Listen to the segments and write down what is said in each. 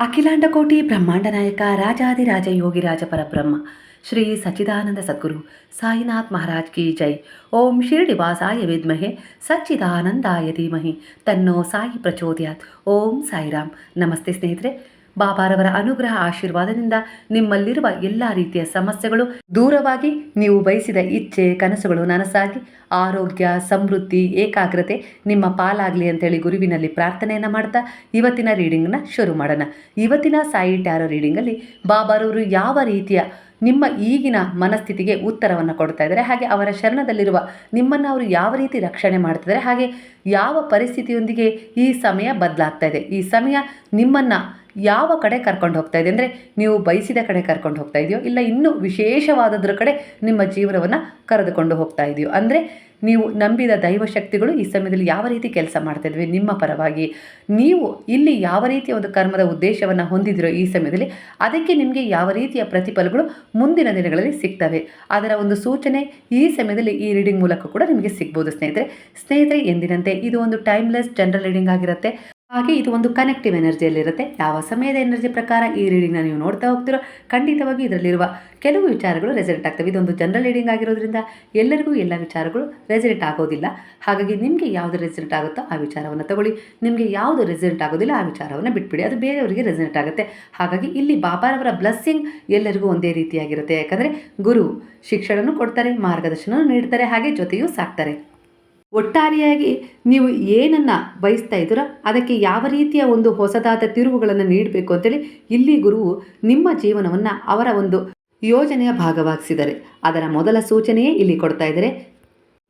ಅಖಿಲಾಂಡ ಕೋಟಿ ಬ್ರಹ್ಮಾಂಡ ನಾಯಕ ರಾಜಾದಿರಾಜ ಯೋಗಿರಾಜ ಪರಬ್ರಹ್ಮ, ಶ್ರೀ ಸಚ್ಚಿದಾನಂದ ಸದ್ಗುರು ಸಾಯಿನಾಥ್ ಮಹಾರಾಜ್ ಕಿ ಜೈ. ಓಂ ಶಿರಡಿವಾಸಾಯ ವಿದ್ಮಹೆ, ಸಚ್ಚಿದಾನಂದಾಯ ಧೀಮಹಿ. ತನ್ನೋ ಸಾಯಿ ಪ್ರಚೋದಯಾತ್. ಓಂ ಸಾಯಿರಾಮ್. ನಮಸ್ತೆ ಸ್ನೇಹಿತರೆ. ಬಾಬಾರವರ ಅನುಗ್ರಹ ಆಶೀರ್ವಾದದಿಂದ ನಿಮ್ಮಲ್ಲಿರುವ ಎಲ್ಲ ರೀತಿಯ ಸಮಸ್ಯೆಗಳು ದೂರವಾಗಿ ನೀವು ಬಯಸಿದ ಇಚ್ಛೆ, ಕನಸುಗಳು ನನಸಾಗಿ, ಆರೋಗ್ಯ, ಸಮೃದ್ಧಿ, ಏಕಾಗ್ರತೆ ನಿಮ್ಮ ಪಾಲಾಗಲಿ ಅಂತೇಳಿ ಗುರುವಿನಲ್ಲಿ ಪ್ರಾರ್ಥನೆಯನ್ನು ಮಾಡ್ತಾ ಇವತ್ತಿನ ರೀಡಿಂಗ್ನ ಶುರು ಮಾಡೋಣ. ಇವತ್ತಿನ ಸಾಯಿ ಟ್ಯಾರೋ ರೀಡಿಂಗಲ್ಲಿ ಬಾಬಾರವರು ಯಾವ ರೀತಿಯ ನಿಮ್ಮ ಈಗಿನ ಮನಸ್ಥಿತಿಗೆ ಉತ್ತರವನ್ನು ಕೊಡ್ತಾ ಇದ್ದಾರೆ, ಹಾಗೆ ಅವರ ಶರಣದಲ್ಲಿರುವ ನಿಮ್ಮನ್ನು ಅವರು ಯಾವ ರೀತಿ ರಕ್ಷಣೆ ಮಾಡ್ತಿದ್ದಾರೆ ಹಾಗೆ ಯಾವ ಪರಿಸ್ಥಿತಿಯೊಂದಿಗೆ ಈ ಸಮಯ ಬದಲಾಗ್ತಾ ಇದೆ. ಈ ಸಮಯ ನಿಮ್ಮನ್ನು ಯಾವ ಕಡೆ ಕರ್ಕೊಂಡು ಹೋಗ್ತಾ ಇದೆ? ಅಂದರೆ ನೀವು ಬಯಸಿದ ಕಡೆ ಕರ್ಕೊಂಡು ಹೋಗ್ತಾ ಇದೆಯೋ, ಇಲ್ಲ ಇನ್ನೂ ವಿಶೇಷವಾದದ್ರ ಕಡೆ ನಿಮ್ಮ ಜೀವನವನ್ನು ಕರೆದುಕೊಂಡು ಹೋಗ್ತಾ ಇದೆಯೋ? ಅಂದರೆ ನೀವು ನಂಬಿದ ದೈವಶಕ್ತಿಗಳು ಈ ಸಮಯದಲ್ಲಿ ಯಾವ ರೀತಿ ಕೆಲಸ ಮಾಡ್ತಾ ಇದ್ವಿ? ನಿಮ್ಮ ಪರವಾಗಿ ನೀವು ಇಲ್ಲಿ ಯಾವ ರೀತಿಯ ಒಂದು ಕರ್ಮದ ಉದ್ದೇಶವನ್ನು ಹೊಂದಿದಿರೋ ಈ ಸಮಯದಲ್ಲಿ ಅದಕ್ಕೆ ನಿಮಗೆ ಯಾವ ರೀತಿಯ ಪ್ರತಿಫಲಗಳು ಮುಂದಿನ ದಿನಗಳಲ್ಲಿ ಸಿಗ್ತವೆ? ಅದರ ಒಂದು ಸೂಚನೆ ಈ ಸಮಯದಲ್ಲಿ ಈ ರೀಡಿಂಗ್ ಮೂಲಕ ಕೂಡ ನಿಮಗೆ ಸಿಗ್ಬೋದು ಸ್ನೇಹಿತರೆ. ಸ್ನೇಹಿತರೆ, ಎಂದಿನಂತೆ ಇದು ಒಂದು ಟೈಮ್ಲೆಸ್ ಜನರಲ್ ರೀಡಿಂಗ್ ಆಗಿರುತ್ತೆ. ಹಾಗೆ ಇದು ಒಂದು ಕನೆಕ್ಟಿವ್ ಎನರ್ಜಿಯಲ್ಲಿರುತ್ತೆ ಯಾವ ಸಮಯದ ಎನರ್ಜಿ ಪ್ರಕಾರ ಈ ರೀಡಿಂಗ್ನ ನೀವು ನೋಡ್ತಾ ಹೋಗ್ತಿರೋ ಖಂಡಿತವಾಗಿ ಇದರಲ್ಲಿರುವ ಕೆಲವು ವಿಚಾರಗಳು ರೆಸಲ್ಟ್ ಆಗ್ತವೆ. ಇದೊಂದು ಜನರಲ್ ರೀಡಿಂಗ್ ಆಗಿರೋದ್ರಿಂದ ಎಲ್ಲರಿಗೂ ಎಲ್ಲ ವಿಚಾರಗಳು ರೆಸಲ್ಟ್ ಆಗೋದಿಲ್ಲ. ಹಾಗಾಗಿ ನಿಮಗೆ ಯಾವುದು ರೆಸಲ್ಟ್ ಆಗುತ್ತೋ ಆ ವಿಚಾರವನ್ನು ತಗೊಳ್ಳಿ. ನಿಮಗೆ ಯಾವುದು ರೆಸಲ್ಟ್ ಆಗೋದಿಲ್ಲ ಆ ವಿಚಾರವನ್ನು ಬಿಟ್ಬಿಡಿ. ಅದು ಬೇರೆಯವರಿಗೆ ರೆಸಲ್ಟ್ ಆಗುತ್ತೆ. ಹಾಗಾಗಿ ಇಲ್ಲಿ ಬಾಬಾರವರ ಬ್ಲಸ್ಸಿಂಗ್ ಎಲ್ಲರಿಗೂ ಒಂದೇ ರೀತಿಯಾಗಿರುತ್ತೆ. ಯಾಕಂದರೆ ಗುರು ಶಿಕ್ಷಣನೂ ಕೊಡ್ತಾರೆ ಮಾರ್ಗದರ್ಶನ ನೀಡ್ತಾರೆ, ಹಾಗೆ ಜೊತೆಯೂ ಸಾಕ್ತಾರೆ. ಒಟ್ಟಾರೆಯಾಗಿ ನೀವು ಏನನ್ನು ಬಯಸ್ತಾ ಇದ್ದೀರೋ ಅದಕ್ಕೆ ಯಾವ ರೀತಿಯ ಒಂದು ಹೊಸದಾದ ತಿರುವುಗಳನ್ನು ನೀಡಬೇಕು ಅಂತೇಳಿ ಇಲ್ಲಿ ಗುರುವು ನಿಮ್ಮ ಜೀವನವನ್ನು ಅವರ ಒಂದು ಯೋಜನೆಯ ಭಾಗವಾಗಿಸಿದ್ದಾರೆ. ಅದರ ಮೊದಲ ಸೂಚನೆಯೇ ಇಲ್ಲಿ ಕೊಡ್ತಾ ಇದ್ದಾರೆ.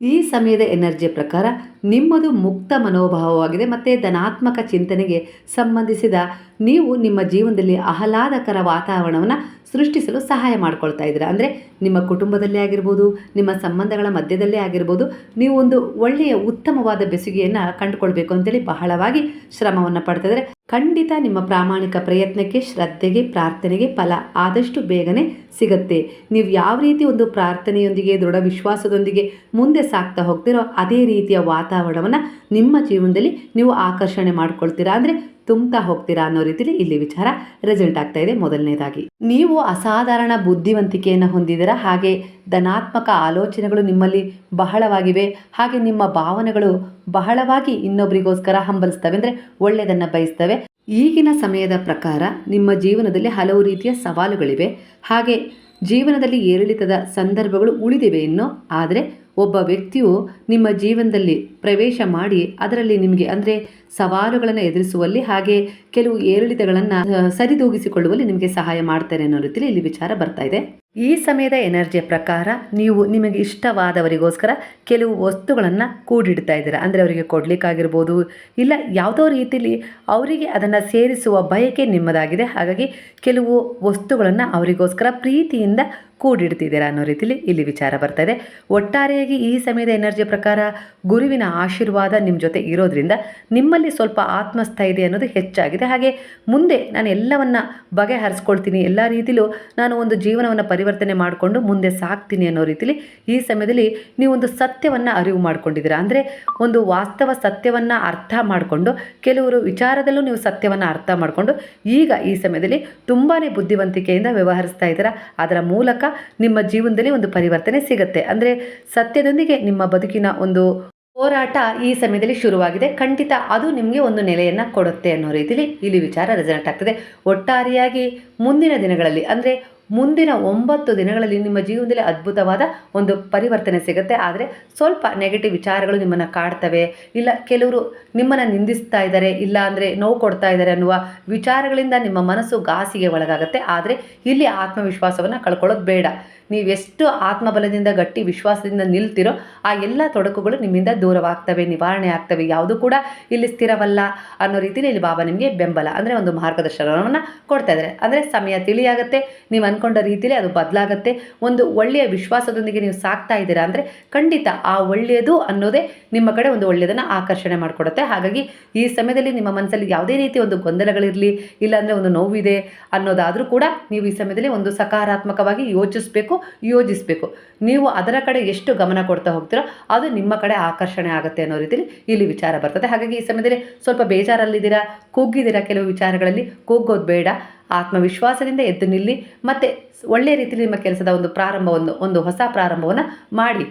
ಈ ಸಮಯದ ಎನರ್ಜಿ ಪ್ರಕಾರ ನಿಮ್ಮದು ಮುಕ್ತ ಮನೋಭಾವವಾಗಿದೆ ಮತ್ತು ಧನಾತ್ಮಕ ಚಿಂತನೆಗೆ ಸಂಬಂಧಿಸಿದ ನೀವು ನಿಮ್ಮ ಜೀವನದಲ್ಲಿ ಆಹ್ಲಾದಕರ ವಾತಾವರಣವನ್ನು ಸೃಷ್ಟಿಸಲು ಸಹಾಯ ಮಾಡ್ಕೊಳ್ತಾ ಇದ್ದೀರ? ಅಂದರೆ ನಿಮ್ಮ ಕುಟುಂಬದಲ್ಲೇ ಆಗಿರ್ಬೋದು, ನಿಮ್ಮ ಸಂಬಂಧಗಳ ಮಧ್ಯದಲ್ಲೇ ಆಗಿರ್ಬೋದು, ನೀವು ಒಂದು ಒಳ್ಳೆಯ ಉತ್ತಮವಾದ ಬೆಸುಗೆಯನ್ನು ಕಂಡುಕೊಳ್ಬೇಕು ಅಂತೇಳಿ ಬಹಳವಾಗಿ ಶ್ರಮವನ್ನು ಪಡ್ತಿದ್ರೆ ಖಂಡಿತ ನಿಮ್ಮ ಪ್ರಾಮಾಣಿಕ ಪ್ರಯತ್ನಕ್ಕೆ, ಶ್ರದ್ಧೆಗೆ, ಪ್ರಾರ್ಥನೆಗೆ ಫಲ ಆದಷ್ಟು ಬೇಗನೆ ಸಿಗುತ್ತೆ. ನೀವು ಯಾವ ರೀತಿ ಒಂದು ಪ್ರಾರ್ಥನೆಯೊಂದಿಗೆ, ದೃಢ ವಿಶ್ವಾಸದೊಂದಿಗೆ ಮುಂದೆ ಸಾಕ್ತಾ ಹೋಗ್ತಿರೋ, ಅದೇ ರೀತಿಯ ವಾತಾವರಣವನ್ನು ನಿಮ್ಮ ಜೀವನದಲ್ಲಿ ನೀವು ಆಕರ್ಷಣೆ ಮಾಡ್ಕೊಳ್ತೀರಾ? ಅಂದರೆ ತುಂಬ್ತಾ ಹೋಗ್ತೀರಾ ಅನ್ನೋ ರೀತಿಲಿ ಇಲ್ಲಿ ವಿಚಾರ ರಿಸಲ್ಟ್ ಆಗ್ತಾ ಇದೆ. ಮೊದಲನೇದಾಗಿ, ನೀವು ಅಸಾಧಾರಣ ಬುದ್ಧಿವಂತಿಕೆಯನ್ನು ಹೊಂದಿದ್ದೀರಾ? ಹಾಗೆ ಧನಾತ್ಮಕ ಆಲೋಚನೆಗಳು ನಿಮ್ಮಲ್ಲಿ ಬಹಳವಾಗಿವೆ. ಹಾಗೆ ನಿಮ್ಮ ಭಾವನೆಗಳು ಬಹಳವಾಗಿ ಇನ್ನೊಬ್ಬರಿಗೋಸ್ಕರ ಹಂಬಲಿಸ್ತವೆ ಅಂದರೆ ಒಳ್ಳೆಯದನ್ನು ಬಯಸ್ತವೆ. ಈಗಿನ ಸಮಯದ ಪ್ರಕಾರ ನಿಮ್ಮ ಜೀವನದಲ್ಲಿ ಹಲವು ರೀತಿಯ ಸವಾಲುಗಳಿವೆ. ಹಾಗೆ ಜೀವನದಲ್ಲಿ ಏರಿಳಿತದ ಸಂದರ್ಭಗಳು ಉಳಿದಿವೆ ಇನ್ನು ಆದರೆ ಒಬ್ಬ ವ್ಯಕ್ತಿಯು ನಿಮ್ಮ ಜೀವನದಲ್ಲಿ ಪ್ರವೇಶ ಮಾಡಿ ಅದರಲ್ಲಿ ನಿಮಗೆ ಅಂದರೆ ಸವಾಲುಗಳನ್ನು ಎದುರಿಸುವಲ್ಲಿ ಹಾಗೆ ಕೆಲವು ಏರಿಳಿತಗಳನ್ನು ಸರಿದೂಗಿಸಿಕೊಳ್ಳುವಲ್ಲಿ ನಿಮಗೆ ಸಹಾಯ ಮಾಡ್ತಾರೆ ಅನ್ನೋ ರೀತಿಯಲ್ಲಿ ಇಲ್ಲಿ ವಿಚಾರ ಬರ್ತಾ ಇದೆ. ಈ ಸಮಯದ ಎನರ್ಜಿಯ ಪ್ರಕಾರ ನೀವು ನಿಮಗೆ ಇಷ್ಟವಾದವರಿಗೋಸ್ಕರ ಕೆಲವು ವಸ್ತುಗಳನ್ನು ಕೂಡಿಡ್ತಾ ಇದ್ದೀರಾ? ಅಂದರೆ ಅವರಿಗೆ ಕೊಡಲಿಕ್ಕಾಗಿರ್ಬೋದು, ಇಲ್ಲ ಯಾವುದೋ ರೀತಿಯಲ್ಲಿ ಅವರಿಗೆ ಅದನ್ನು ಸೇರಿಸುವ ಬಯಕೆ ನಿಮ್ಮದಾಗಿದೆ, ಹಾಗಾಗಿ ಕೆಲವು ವಸ್ತುಗಳನ್ನು ಅವರಿಗೋಸ್ಕರ ಪ್ರೀತಿಯಿಂದ ಕೂಡಿಡ್ತಿದ್ದೀರಾ ಅನ್ನೋ ರೀತಿಯಲ್ಲಿ ಇಲ್ಲಿ ವಿಚಾರ ಬರ್ತಾ ಇದೆ ಒಟ್ಟಾರೆಯಾಗಿ ಈ ಸಮಯದ ಎನರ್ಜಿ ಪ್ರಕಾರ ಗುರುವಿನ ಆಶೀರ್ವಾದ ನಿಮ್ಮ ಜೊತೆ ಇರೋದ್ರಿಂದ ನಿಮ್ಮಲ್ಲಿ ಸ್ವಲ್ಪ ಆತ್ಮಸ್ಥೈರ್ಯ ಅನ್ನೋದು ಹೆಚ್ಚಾಗಿದೆ. ಹಾಗೆ ಮುಂದೆ ನಾನು ಎಲ್ಲವನ್ನ ಬಗೆಹರಿಸ್ಕೊಳ್ತೀನಿ, ಎಲ್ಲ ರೀತಿಲೂ ನಾನು ಒಂದು ಜೀವನವನ್ನು ಪರಿವರ್ತನೆ ಮಾಡಿಕೊಂಡು ಮುಂದೆ ಸಾಕ್ತೀನಿ ಅನ್ನೋ ರೀತಿಲಿ ಈ ಸಮಯದಲ್ಲಿ ನೀವು ಒಂದು ಸತ್ಯವನ್ನು ಅರಿವು ಮಾಡ್ಕೊಂಡಿದ್ದೀರಾ. ಅಂದರೆ ಒಂದು ವಾಸ್ತವ ಸತ್ಯವನ್ನು ಅರ್ಥ ಮಾಡಿಕೊಂಡು ಕೆಲವರು ವಿಚಾರದಲ್ಲೂ ನೀವು ಸತ್ಯವನ್ನು ಅರ್ಥ ಮಾಡಿಕೊಂಡು ಈಗ ಈ ಸಮಯದಲ್ಲಿ ತುಂಬಾ ಬುದ್ಧಿವಂತಿಕೆಯಿಂದ ವ್ಯವಹರಿಸ್ತಾ ಇದ್ದೀರಾ. ಅದರ ಮೂಲಕ ನಿಮ್ಮ ಜೀವನದಲ್ಲಿ ಒಂದು ಪರಿವರ್ತನೆ ಸಿಗುತ್ತೆ. ಅಂದರೆ ಸತ್ಯದೊಂದಿಗೆ ನಿಮ್ಮ ಬದುಕಿನ ಒಂದು ಹೋರಾಟ ಈ ಸಮಯದಲ್ಲಿ ಶುರುವಾಗಿದೆ. ಖಂಡಿತ ಅದು ನಿಮಗೆ ಒಂದು ನೆಲೆಯನ್ನು ಕೊಡುತ್ತೆ ಅನ್ನೋ ರೀತಿಯಲ್ಲಿ ಇಲ್ಲಿ ವಿಚಾರ ರೆಸನೆಟ್ ಆಗ್ತದೆ. ಒಟ್ಟಾರೆಯಾಗಿ ಮುಂದಿನ ದಿನಗಳಲ್ಲಿ, ಅಂದರೆ ಮುಂದಿನ ಒಂಬತ್ತು ದಿನಗಳಲ್ಲಿ ನಿಮ್ಮ ಜೀವನದಲ್ಲಿ ಅದ್ಭುತವಾದ ಒಂದು ಪರಿವರ್ತನೆ ಸಿಗುತ್ತೆ. ಆದರೆ ಸ್ವಲ್ಪ ನೆಗೆಟಿವ್ ವಿಚಾರಗಳು ನಿಮ್ಮನ್ನು ಕಾಡ್ತವೆ. ಇಲ್ಲ ಕೆಲವರು ನಿಮ್ಮನ್ನು ನಿಂದಿಸ್ತಾ ಇದ್ದಾರೆ ಇಲ್ಲ ಅಂದರೆ ನೋವು ಕೊಡ್ತಾ ಇದ್ದಾರೆ ಅನ್ನುವ ವಿಚಾರಗಳಿಂದ ನಿಮ್ಮ ಮನಸ್ಸು ಗಾಸಿಗೆ ಒಳಗಾಗುತ್ತೆ. ಆದರೆ ಇಲ್ಲಿ ಆತ್ಮವಿಶ್ವಾಸವನ್ನು ಕಳ್ಕೊಳ್ಳೋದು ಬೇಡ. ನೀವೆಷ್ಟು ಆತ್ಮಬಲದಿಂದ, ಗಟ್ಟಿ ವಿಶ್ವಾಸದಿಂದ ನಿಲ್ತಿರೋ ಆ ಎಲ್ಲ ತೊಡಕುಗಳು ನಿಮ್ಮಿಂದ ದೂರವಾಗ್ತವೆ, ನಿವಾರಣೆ ಆಗ್ತವೆ. ಯಾವುದು ಕೂಡ ಇಲ್ಲಿ ಸ್ಥಿರವಲ್ಲ ಅನ್ನೋ ರೀತಿಯಲ್ಲಿ ಇಲ್ಲಿ ಬಾಬಾ ನಿಮಗೆ ಬೆಂಬಲ ಅಂದರೆ ಒಂದು ಮಾರ್ಗದರ್ಶನವನ್ನು ಕೊಡ್ತಾ ಇದ್ದಾರೆ. ಅಂದರೆ ಸಮಯ ತಿಳಿಯಾಗುತ್ತೆ, ನೀವು ಅಂದ್ಕೊಂಡ ರೀತಿಯಲ್ಲಿ ಅದು ಬದಲಾಗುತ್ತೆ. ಒಂದು ಒಳ್ಳೆಯ ವಿಶ್ವಾಸದೊಂದಿಗೆ ನೀವು ಸಾಕ್ತಾ ಇದ್ದೀರಾ ಅಂದರೆ ಖಂಡಿತ ಆ ಒಳ್ಳೆಯದು ಅನ್ನೋದೇ ನಿಮ್ಮ ಕಡೆ ಒಂದು ಒಳ್ಳೆಯದನ್ನು ಆಕರ್ಷಣೆ ಮಾಡಿಕೊಡುತ್ತೆ. ಹಾಗಾಗಿ ಈ ಸಮಯದಲ್ಲಿ ನಿಮ್ಮ ಮನಸ್ಸಲ್ಲಿ ಯಾವುದೇ ರೀತಿ ಒಂದು ಗೊಂದಲಗಳಿರಲಿ, ಇಲ್ಲಾಂದರೆ ಒಂದು ನೋವಿದೆ ಅನ್ನೋದಾದರೂ ಕೂಡ ನೀವು ಈ ಸಮಯದಲ್ಲಿ ಒಂದು ಸಕಾರಾತ್ಮಕವಾಗಿ ಯೋಚಿಸಬೇಕು. ಯೋಜಿಸಬೇಕು. ನೀವು ಅದರ ಕಡೆ ಎಷ್ಟು ಗಮನ ಕೊಡ್ತಾ ಹೋಗ್ತೀರೋ ಅದು ನಿಮ್ಮ ಕಡೆ ಆಕರ್ಷಣೆ ಆಗುತ್ತೆ ಅನ್ನೋ ರೀತಿಯಲ್ಲಿ ಇಲ್ಲಿ ವಿಚಾರ ಬರ್ತದೆ. ಹಾಗಾಗಿ ಈ ಸಮಯದಲ್ಲಿ ಸ್ವಲ್ಪ ಬೇಜಾರಲ್ಲಿದ್ದೀರಾ? ಕುಗ್ಗಿದ್ದೀರಾ ಕೆಲವು ವಿಚಾರಗಳಲ್ಲಿ? ಕುಗ್ಗೋದು ಬೇಡ. ಆತ್ಮವಿಶ್ವಾಸದಿಂದ ಎದ್ದು ನಿಲ್ಲಿ. ಮತ್ತು ಒಳ್ಳೆಯ ರೀತಿಯಲ್ಲಿ ನಿಮ್ಮ ಕೆಲಸದ ಒಂದು ಪ್ರಾರಂಭವನ್ನು, ಒಂದು ಹೊಸ ಪ್ರಾರಂಭವನ್ನು ಮಾಡಿ.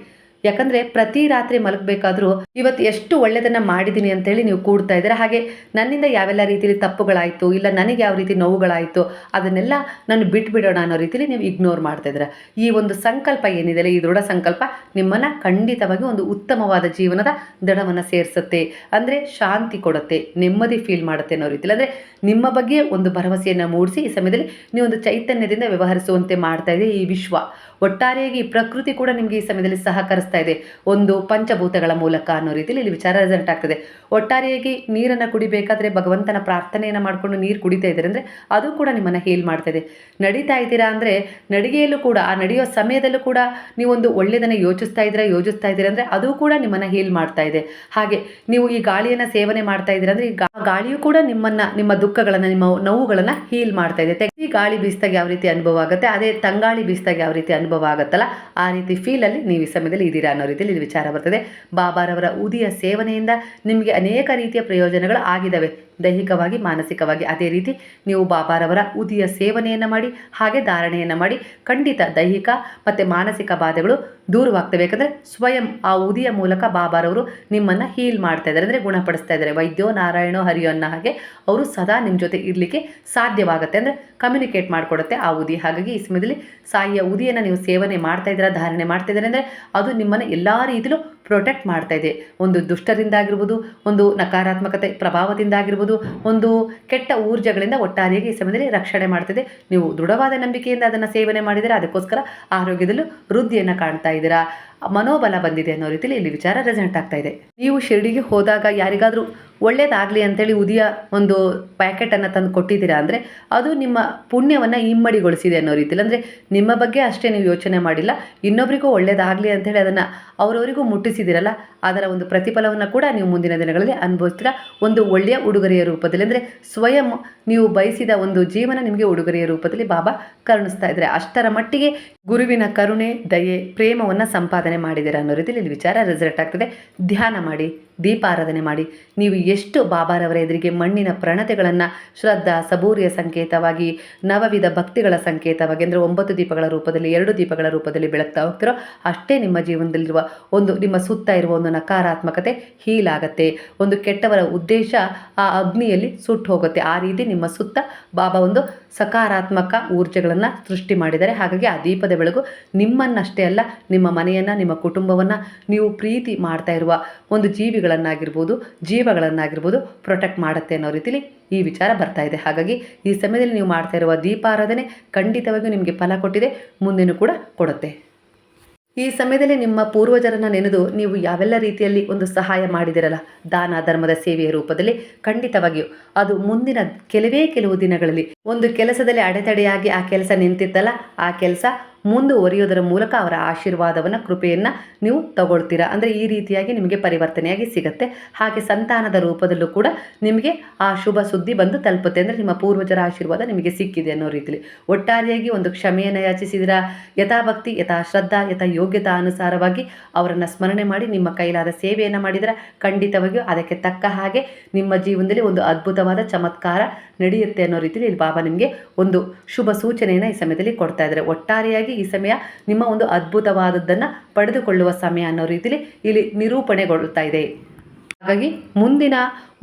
ಯಾಕಂದರೆ ಪ್ರತಿ ರಾತ್ರಿ ಮಲಗಬೇಕಾದ್ರೂ ಇವತ್ತು ಎಷ್ಟು ಒಳ್ಳೆಯದನ್ನು ಮಾಡಿದ್ದೀನಿ ಅಂತೇಳಿ ನೀವು ಕೂಡ್ತಾ ಇದ್ದೀರಾ. ಹಾಗೆ ನನ್ನಿಂದ ಯಾವೆಲ್ಲ ರೀತಿಯಲ್ಲಿ ತಪ್ಪುಗಳಾಯಿತು, ಇಲ್ಲ ನನಗೆ ಯಾವ ರೀತಿ ನೋವುಗಳಾಯಿತು, ಅದನ್ನೆಲ್ಲ ನಾನು ಬಿಟ್ಬಿಡೋಣ ಅನ್ನೋ ರೀತಿಯಲ್ಲಿ ನೀವು ಇಗ್ನೋರ್ ಮಾಡ್ತಾ ಇದ್ದೀರಾ. ಈ ಒಂದು ಸಂಕಲ್ಪ ಏನಿದೆ ಈ ದೃಢ ಸಂಕಲ್ಪ ನಿಮ್ಮನ್ನು ಖಂಡಿತವಾಗಿ ಒಂದು ಉತ್ತಮವಾದ ಜೀವನದ ದಡವನ್ನು ಸೇರಿಸುತ್ತೆ. ಅಂದರೆ ಶಾಂತಿ ಕೊಡುತ್ತೆ, ನೆಮ್ಮದಿ ಫೀಲ್ ಮಾಡುತ್ತೆ ಅನ್ನೋ ರೀತಿಯಲ್ಲಿ ಅಂದರೆ ನಿಮ್ಮ ಬಗ್ಗೆ ಒಂದು ಭರವಸೆಯನ್ನು ಮೂಡಿಸಿ ಈ ಸಮಯದಲ್ಲಿ ನೀವು ಒಂದು ಚೈತನ್ಯದಿಂದ ವ್ಯವಹರಿಸುವಂತೆ ಮಾಡ್ತಾ ಇದೆ ಈ ವಿಶ್ವ. ಒಟ್ಟಾರೆಯಾಗಿ ಪ್ರಕೃತಿ ಕೂಡ ನಿಮಗೆ ಈ ಸಮಯದಲ್ಲಿ ಸಹಕರಿಸ್ತಾ ಇದೆ. ಒಂದು ಪಂಚಭೂತಗಳ ಮೂಲಕ ಅನ್ನೋ ರೀತಿಯಲ್ಲಿ ಇಲ್ಲಿ ವಿಚಾರ ರೆಸಲ್ಟ್ ಆಗ್ತದೆ. ಒಟ್ಟಾರೆಯಾಗಿ ನೀರನ್ನು ಕುಡಿಬೇಕಾದ್ರೆ ಭಗವಂತನ ಪ್ರಾರ್ಥನೆಯನ್ನು ಮಾಡಿಕೊಂಡು ನೀರು ಕುಡಿತಾ ಇದ್ದಾರೆ ಅಂದರೆ ಅದು ಕೂಡ ನಿಮ್ಮನ್ನು ಹೇಲ್ ಮಾಡ್ತಾ ಇದೆ. ನಡೀತಾ ಇದ್ದೀರಾ ಅಂದರೆ ನಡಿಗೆಯಲ್ಲೂ ಕೂಡ, ಆ ನಡೆಯೋ ಸಮಯದಲ್ಲೂ ಕೂಡ ನೀವೊಂದು ಒಳ್ಳೆಯದನ್ನು ಯೋಚಿಸ್ತಾ ಇದ್ದೀರಾ ಯೋಚಿಸ್ತಾ ಇದ್ದೀರಾ ಅಂದರೆ ಅದು ಕೂಡ ನಿಮ್ಮನ್ನು ಹೀಲ್ ಮಾಡ್ತಾ ಇದೆ. ಹಾಗೆ ನೀವು ಈ ಗಾಳಿಯನ್ನು ಸೇವನೆ ಮಾಡ್ತಾ ಇದ್ದೀರಾ ಅಂದರೆ ಈ ಗಾಳಿಯು ಕೂಡ ನಿಮ್ಮನ್ನು, ನಿಮ್ಮ ದುಃಖಗಳನ್ನು, ನಿಮ್ಮ ನೋವುಗಳನ್ನು ಹೀಲ್ ಮಾಡ್ತಾ ಇದೆ. ಈ ಗಾಳಿ ಬೀಸಿದಾಗ ಯಾವ ರೀತಿ ಅನುಭವ ಆಗುತ್ತೆ, ಅದೇ ತಂಗಾಳಿ ಬೀಸಿದಾಗ ಯಾವ ರೀತಿ ಅನುಭವ ಆಗುತ್ತಲ್ಲ? ಆ ರೀತಿ ಫೀಲಲ್ಲಿ ನೀವು ಈ ಸಮಯದಲ್ಲಿ ಇದ್ದೀರಾ ಅನ್ನೋ ರೀತಿಯಲ್ಲಿ ಇದು ವಿಚಾರ ಬರ್ತದೆ. ಬಾಬಾರವರ ಉದಿಯ ಸೇವನೆಯಿಂದ ನಿಮಗೆ ಅನೇಕ ರೀತಿಯ ಪ್ರಯೋಜನಗಳು ಆಗಿದ್ದಾವೆ. ದೈಹಿಕವಾಗಿ, ಮಾನಸಿಕವಾಗಿ ಅದೇ ರೀತಿ ನೀವು ಬಾಬಾರವರ ಉದಿಯ ಸೇವನೆಯನ್ನು ಮಾಡಿ, ಹಾಗೆ ಧಾರಣೆಯನ್ನು ಮಾಡಿ, ಖಂಡಿತ ದೈಹಿಕ ಮತ್ತು ಮಾನಸಿಕ ಬಾಧೆಗಳು ದೂರವಾಗ್ತವೆ. ಯಾಕಂದರೆ ಸ್ವಯಂ ಆ ಉದಿಯ ಮೂಲಕ ಬಾಬಾರವರು ನಿಮ್ಮನ್ನು ಹೀಲ್ ಮಾಡ್ತಾ ಇದ್ದಾರೆ, ಅಂದರೆ ಗುಣಪಡಿಸ್ತಾ ಇದ್ದಾರೆ. ವೈದ್ಯೋ ನಾರಾಯಣೋ ಹರಿಯೋ ಅನ್ನೋ ಹಾಗೆ ಅವರು ಸದಾ ನಿಮ್ಮ ಜೊತೆ ಇರಲಿಕ್ಕೆ ಸಾಧ್ಯವಾಗುತ್ತೆ. ಅಂದರೆ ಕಮ್ಯುನಿಕೇಟ್ ಮಾಡಿಕೊಡುತ್ತೆ ಆ ಉದಿ ಹಾಗಾಗಿ ಈ ಸಮಯದಲ್ಲಿ ಸಾಯಿಯ ಉದಿಯನ್ನು ನೀವು ಸೇವನೆ ಮಾಡ್ತಾ ಇದ್ದೀರಾ, ಧಾರಣೆ ಮಾಡ್ತಾ ಇದ್ದಾರೆ, ಅಂದರೆ ಅದು ನಿಮ್ಮನ್ನು ಎಲ್ಲ ರೀತಿಯಲ್ಲೂ ಪ್ರೊಟೆಕ್ಟ್ ಮಾಡ್ತಾ ಇದೆ. ಒಂದು ದುಷ್ಟರಿಂದ ಆಗಿರ್ಬೋದು ಒಂದು ನಕಾರಾತ್ಮಕತೆ ಪ್ರಭಾವದಿಂದ ಆಗಿರ್ಬೋದು ಒಂದು ಕೆಟ್ಟ ಊರ್ಜಗಳಿಂದ ಒಟ್ಟಾರೆಯಾಗಿ ಈ ಸಮಯದಲ್ಲಿ ರಕ್ಷಣೆ ಮಾಡ್ತಿದೆ ನೀವು ದೃಢವಾದ ನಂಬಿಕೆಯಿಂದ ಅದನ್ನು ಸೇವನೆ ಮಾಡಿದರೆ ಅದಕ್ಕೋಸ್ಕರ ಆರೋಗ್ಯದಲ್ಲೂ ವೃದ್ಧಿಯನ್ನು ಕಾಣ್ತಾ ಇದ್ದೀರಾ. ಮನೋಬಲ ಬಂದಿದೆ ಅನ್ನೋ ರೀತಿಯಲ್ಲಿ ಇಲ್ಲಿ ವಿಚಾರ ರೆಸೆಂಟ್ ಆಗ್ತಾ ಇದೆ. ನೀವು ಶಿರಡಿಗೆ ಹೋದಾಗ ಯಾರಿಗಾದರೂ ಒಳ್ಳೇದಾಗಲಿ ಅಂತೇಳಿ ಉದಿಯ ಒಂದು ಪ್ಯಾಕೆಟನ್ನು ತಂದು ಕೊಟ್ಟಿದ್ದೀರಾ ಅಂದರೆ ಅದು ನಿಮ್ಮ ಪುಣ್ಯವನ್ನು ಇಮ್ಮಡಿಗೊಳಿಸಿದೆ ಅನ್ನೋ ರೀತಿಲಿ. ಅಂದರೆ ನಿಮ್ಮ ಬಗ್ಗೆ ಅಷ್ಟೇ ನೀವು ಯೋಚನೆ ಮಾಡಿಲ್ಲ ಇನ್ನೊಬ್ಬರಿಗೂ ಒಳ್ಳೇದಾಗಲಿ ಅಂತೇಳಿ ಅದನ್ನು ಅವರವರಿಗೂ ಮುಟ್ಟಿಸಿದಿರಲ್ಲ ಅದರ ಒಂದು ಪ್ರತಿಫಲವನ್ನು ಕೂಡ ನೀವು ಮುಂದಿನ ದಿನಗಳಲ್ಲಿ ಅನುಭವಿಸ್ತೀರಾ? ಒಂದು ಒಳ್ಳೆಯ ಉಡುಗೊರೆಯ ರೂಪದಲ್ಲಿ. ಅಂದರೆ ಸ್ವಯಂ ನೀವು ಬಯಸಿದ ಒಂದು ಜೀವನ ನಿಮಗೆ ಉಡುಗೊರೆಯ ರೂಪದಲ್ಲಿ ಬಾಬಾ ಕರುಣಿಸ್ತಾ ಇದ್ದಾರೆ. ಅಷ್ಟರ ಮಟ್ಟಿಗೆ ಗುರುವಿನ ಕರುಣೆ, ದಯೆ, ಪ್ರೇಮವನ್ನು ಸಂಪಾದನೆ ಮಾಡಿದ್ದೀರಾ ಅನ್ನೋ ರೀತಿಯಲ್ಲಿ ಇಲ್ಲಿ ವಿಚಾರ ರಿಸಲ್ಟ್ ಆಗ್ತದೆ. ಧ್ಯಾನ ಮಾಡಿ. ದೀಪಾರಾಧನೆ ಮಾಡಿ. ನೀವು ಎಷ್ಟು ಬಾಬಾರವರ ಎದುರಿಗೆ ಮಣ್ಣಿನ ಪ್ರಣತೆಗಳನ್ನು ಶ್ರದ್ಧಾ, ಸಬೂರಿಯ ಸಂಕೇತವಾಗಿ, ನವವಿಧ ಭಕ್ತಿಗಳ ಸಂಕೇತವಾಗಿ ಅಂದರೆ ಒಂಬತ್ತು ದೀಪಗಳ ರೂಪದಲ್ಲಿ, ಎರಡು ದೀಪಗಳ ರೂಪದಲ್ಲಿ ಬೆಳಗ್ತಾ ಹೋಗ್ತಿರೋ ಅಷ್ಟೇ ನಿಮ್ಮ ಜೀವನದಲ್ಲಿರುವ ಒಂದು, ನಿಮ್ಮ ಸುತ್ತ ಇರುವ ಒಂದು ನಕಾರಾತ್ಮಕತೆ ಹೀಲ್ ಆಗುತ್ತೆ ಒಂದು ಕೆಟ್ಟವರ ಉದ್ದೇಶ ಆ ಅಗ್ನಿಯಲ್ಲಿ ಸುಟ್ಟು ಹೋಗುತ್ತೆ. ಆ ರೀತಿ ನಿಮ್ಮ ಸುತ್ತ ಬಾಬಾ ಒಂದು ಸಕಾರಾತ್ಮಕ ಊರ್ಜೆಗಳನ್ನು ಸೃಷ್ಟಿ ಮಾಡಿದ್ದಾರೆ. ಹಾಗಾಗಿ ಆ ದೀಪದ ಬೆಳಕು ನಿಮ್ಮನ್ನಷ್ಟೇ ಅಲ್ಲ, ನಿಮ್ಮ ಮನೆಯನ್ನು, ನಿಮ್ಮ ಕುಟುಂಬವನ್ನು ನೀವು ಪ್ರೀತಿ ಮಾಡ್ತಾ ಇರುವ ಒಂದು ಜೀವಿಗಳನ್ನಾಗಿರ್ಬೋದು, ಜೀವಗಳನ್ನಾಗಿರ್ಬೋದು ಪ್ರೊಟೆಕ್ಟ್ ಮಾಡುತ್ತೆ ಅನ್ನೋ ರೀತಿಲಿ ಈ ವಿಚಾರ ಬರ್ತಾ ಇದೆ. ಹಾಗಾಗಿ ಈ ಸಮಯದಲ್ಲಿ ನೀವು ಮಾಡ್ತಾ ಇರುವ ದೀಪಾರಾಧನೆ ಖಂಡಿತವಾಗಿಯೂ ನಿಮಗೆ ಫಲ ಕೊಟ್ಟಿದೆ, ಮುಂದೆನೂ ಕೂಡ ಕೊಡುತ್ತೆ. ಈ ಸಮಯದಲ್ಲಿ ನಿಮ್ಮ ಪೂರ್ವಜರನ್ನು ನೆನೆದು ನೀವು ಯಾವೆಲ್ಲ ರೀತಿಯಲ್ಲಿ ಒಂದು ಸಹಾಯ ಮಾಡಿದಿರಲ್ಲ, ದಾನ, ಧರ್ಮದ ಸೇವೆಯ ರೂಪದಲ್ಲಿ ಖಂಡಿತವಾಗಿಯೂ ಅದು ಮುಂದಿನ ಕೆಲವೇ ಕೆಲವು ದಿನಗಳಲ್ಲಿ ಒಂದು ಕೆಲಸದಲ್ಲಿ ಅಡೆತಡೆಯಾಗಿ ಆ ಕೆಲಸ ನಿಂತಿತ್ತಲ್ಲ, ಆ ಕೆಲಸ ಮುಂದುವರಿಯೋದರ ಮೂಲಕ ಅವರ ಆಶೀರ್ವಾದವನ್ನು, ಕೃಪೆಯನ್ನು ನೀವು ತಗೊಳ್ತೀರಾ? ಅಂದರೆ ಈ ರೀತಿಯಾಗಿ ನಿಮಗೆ ಪರಿವರ್ತನೆಯಾಗಿ ಸಿಗುತ್ತೆ. ಹಾಗೆ ಸಂತಾನದ ರೂಪದಲ್ಲೂ ಕೂಡ ನಿಮಗೆ ಆ ಶುಭ ಸುದ್ದಿ ಬಂದು ತಲುಪುತ್ತೆ. ಅಂದರೆ ನಿಮ್ಮ ಪೂರ್ವಜರ ಆಶೀರ್ವಾದ ನಿಮಗೆ ಸಿಕ್ಕಿದೆ ಅನ್ನೋ ರೀತಿಯಲ್ಲಿ ಒಟ್ಟಾರೆಯಾಗಿ ಒಂದು ಕ್ಷಮೆಯನ್ನು ಯಾಚಿಸಿದಿರಾ? ಯಥಾಭಕ್ತಿ, ಯಥಾ ಶ್ರದ್ಧಾ, ಯಥಾ ಯೋಗ್ಯತಾ ಅನುಸಾರವಾಗಿ ಅವರನ್ನು ಸ್ಮರಣೆ ಮಾಡಿ ನಿಮ್ಮ ಕೈಲಾದ ಸೇವೆಯನ್ನು ಮಾಡಿದರೆ? ಖಂಡಿತವಾಗಿಯೂ ಅದಕ್ಕೆ ತಕ್ಕ ಹಾಗೆ ನಿಮ್ಮ ಜೀವನದಲ್ಲಿ ಒಂದು ಅದ್ಭುತವಾದ ಚಮತ್ಕಾರ ನಡೆಯುತ್ತೆ ಅನ್ನೋ ರೀತಿಯಲ್ಲಿ ಇಲ್ಲಿ ಬಾಬಾ ನಿಮಗೆ ಒಂದು ಶುಭ ಸೂಚನೆಯನ್ನು ಈ ಸಮಯದಲ್ಲಿ ಕೊಡ್ತಾ ಇದ್ದಾರೆ. ಒಟ್ಟಾರೆಯಾಗಿ ಈ ಸಮಯ ನಿಮ್ಮ ಒಂದು ಅದ್ಭುತವಾದದ್ದನ್ನು ಪಡೆದುಕೊಳ್ಳುವ ಸಮಯ ಅನ್ನೋ ರೀತಿಯಲ್ಲಿ ಇಲ್ಲಿ ನಿರೂಪಣೆಗೊಳ್ಳುತ್ತಾ ಇದೆ. ಹಾಗಾಗಿ ಮುಂದಿನ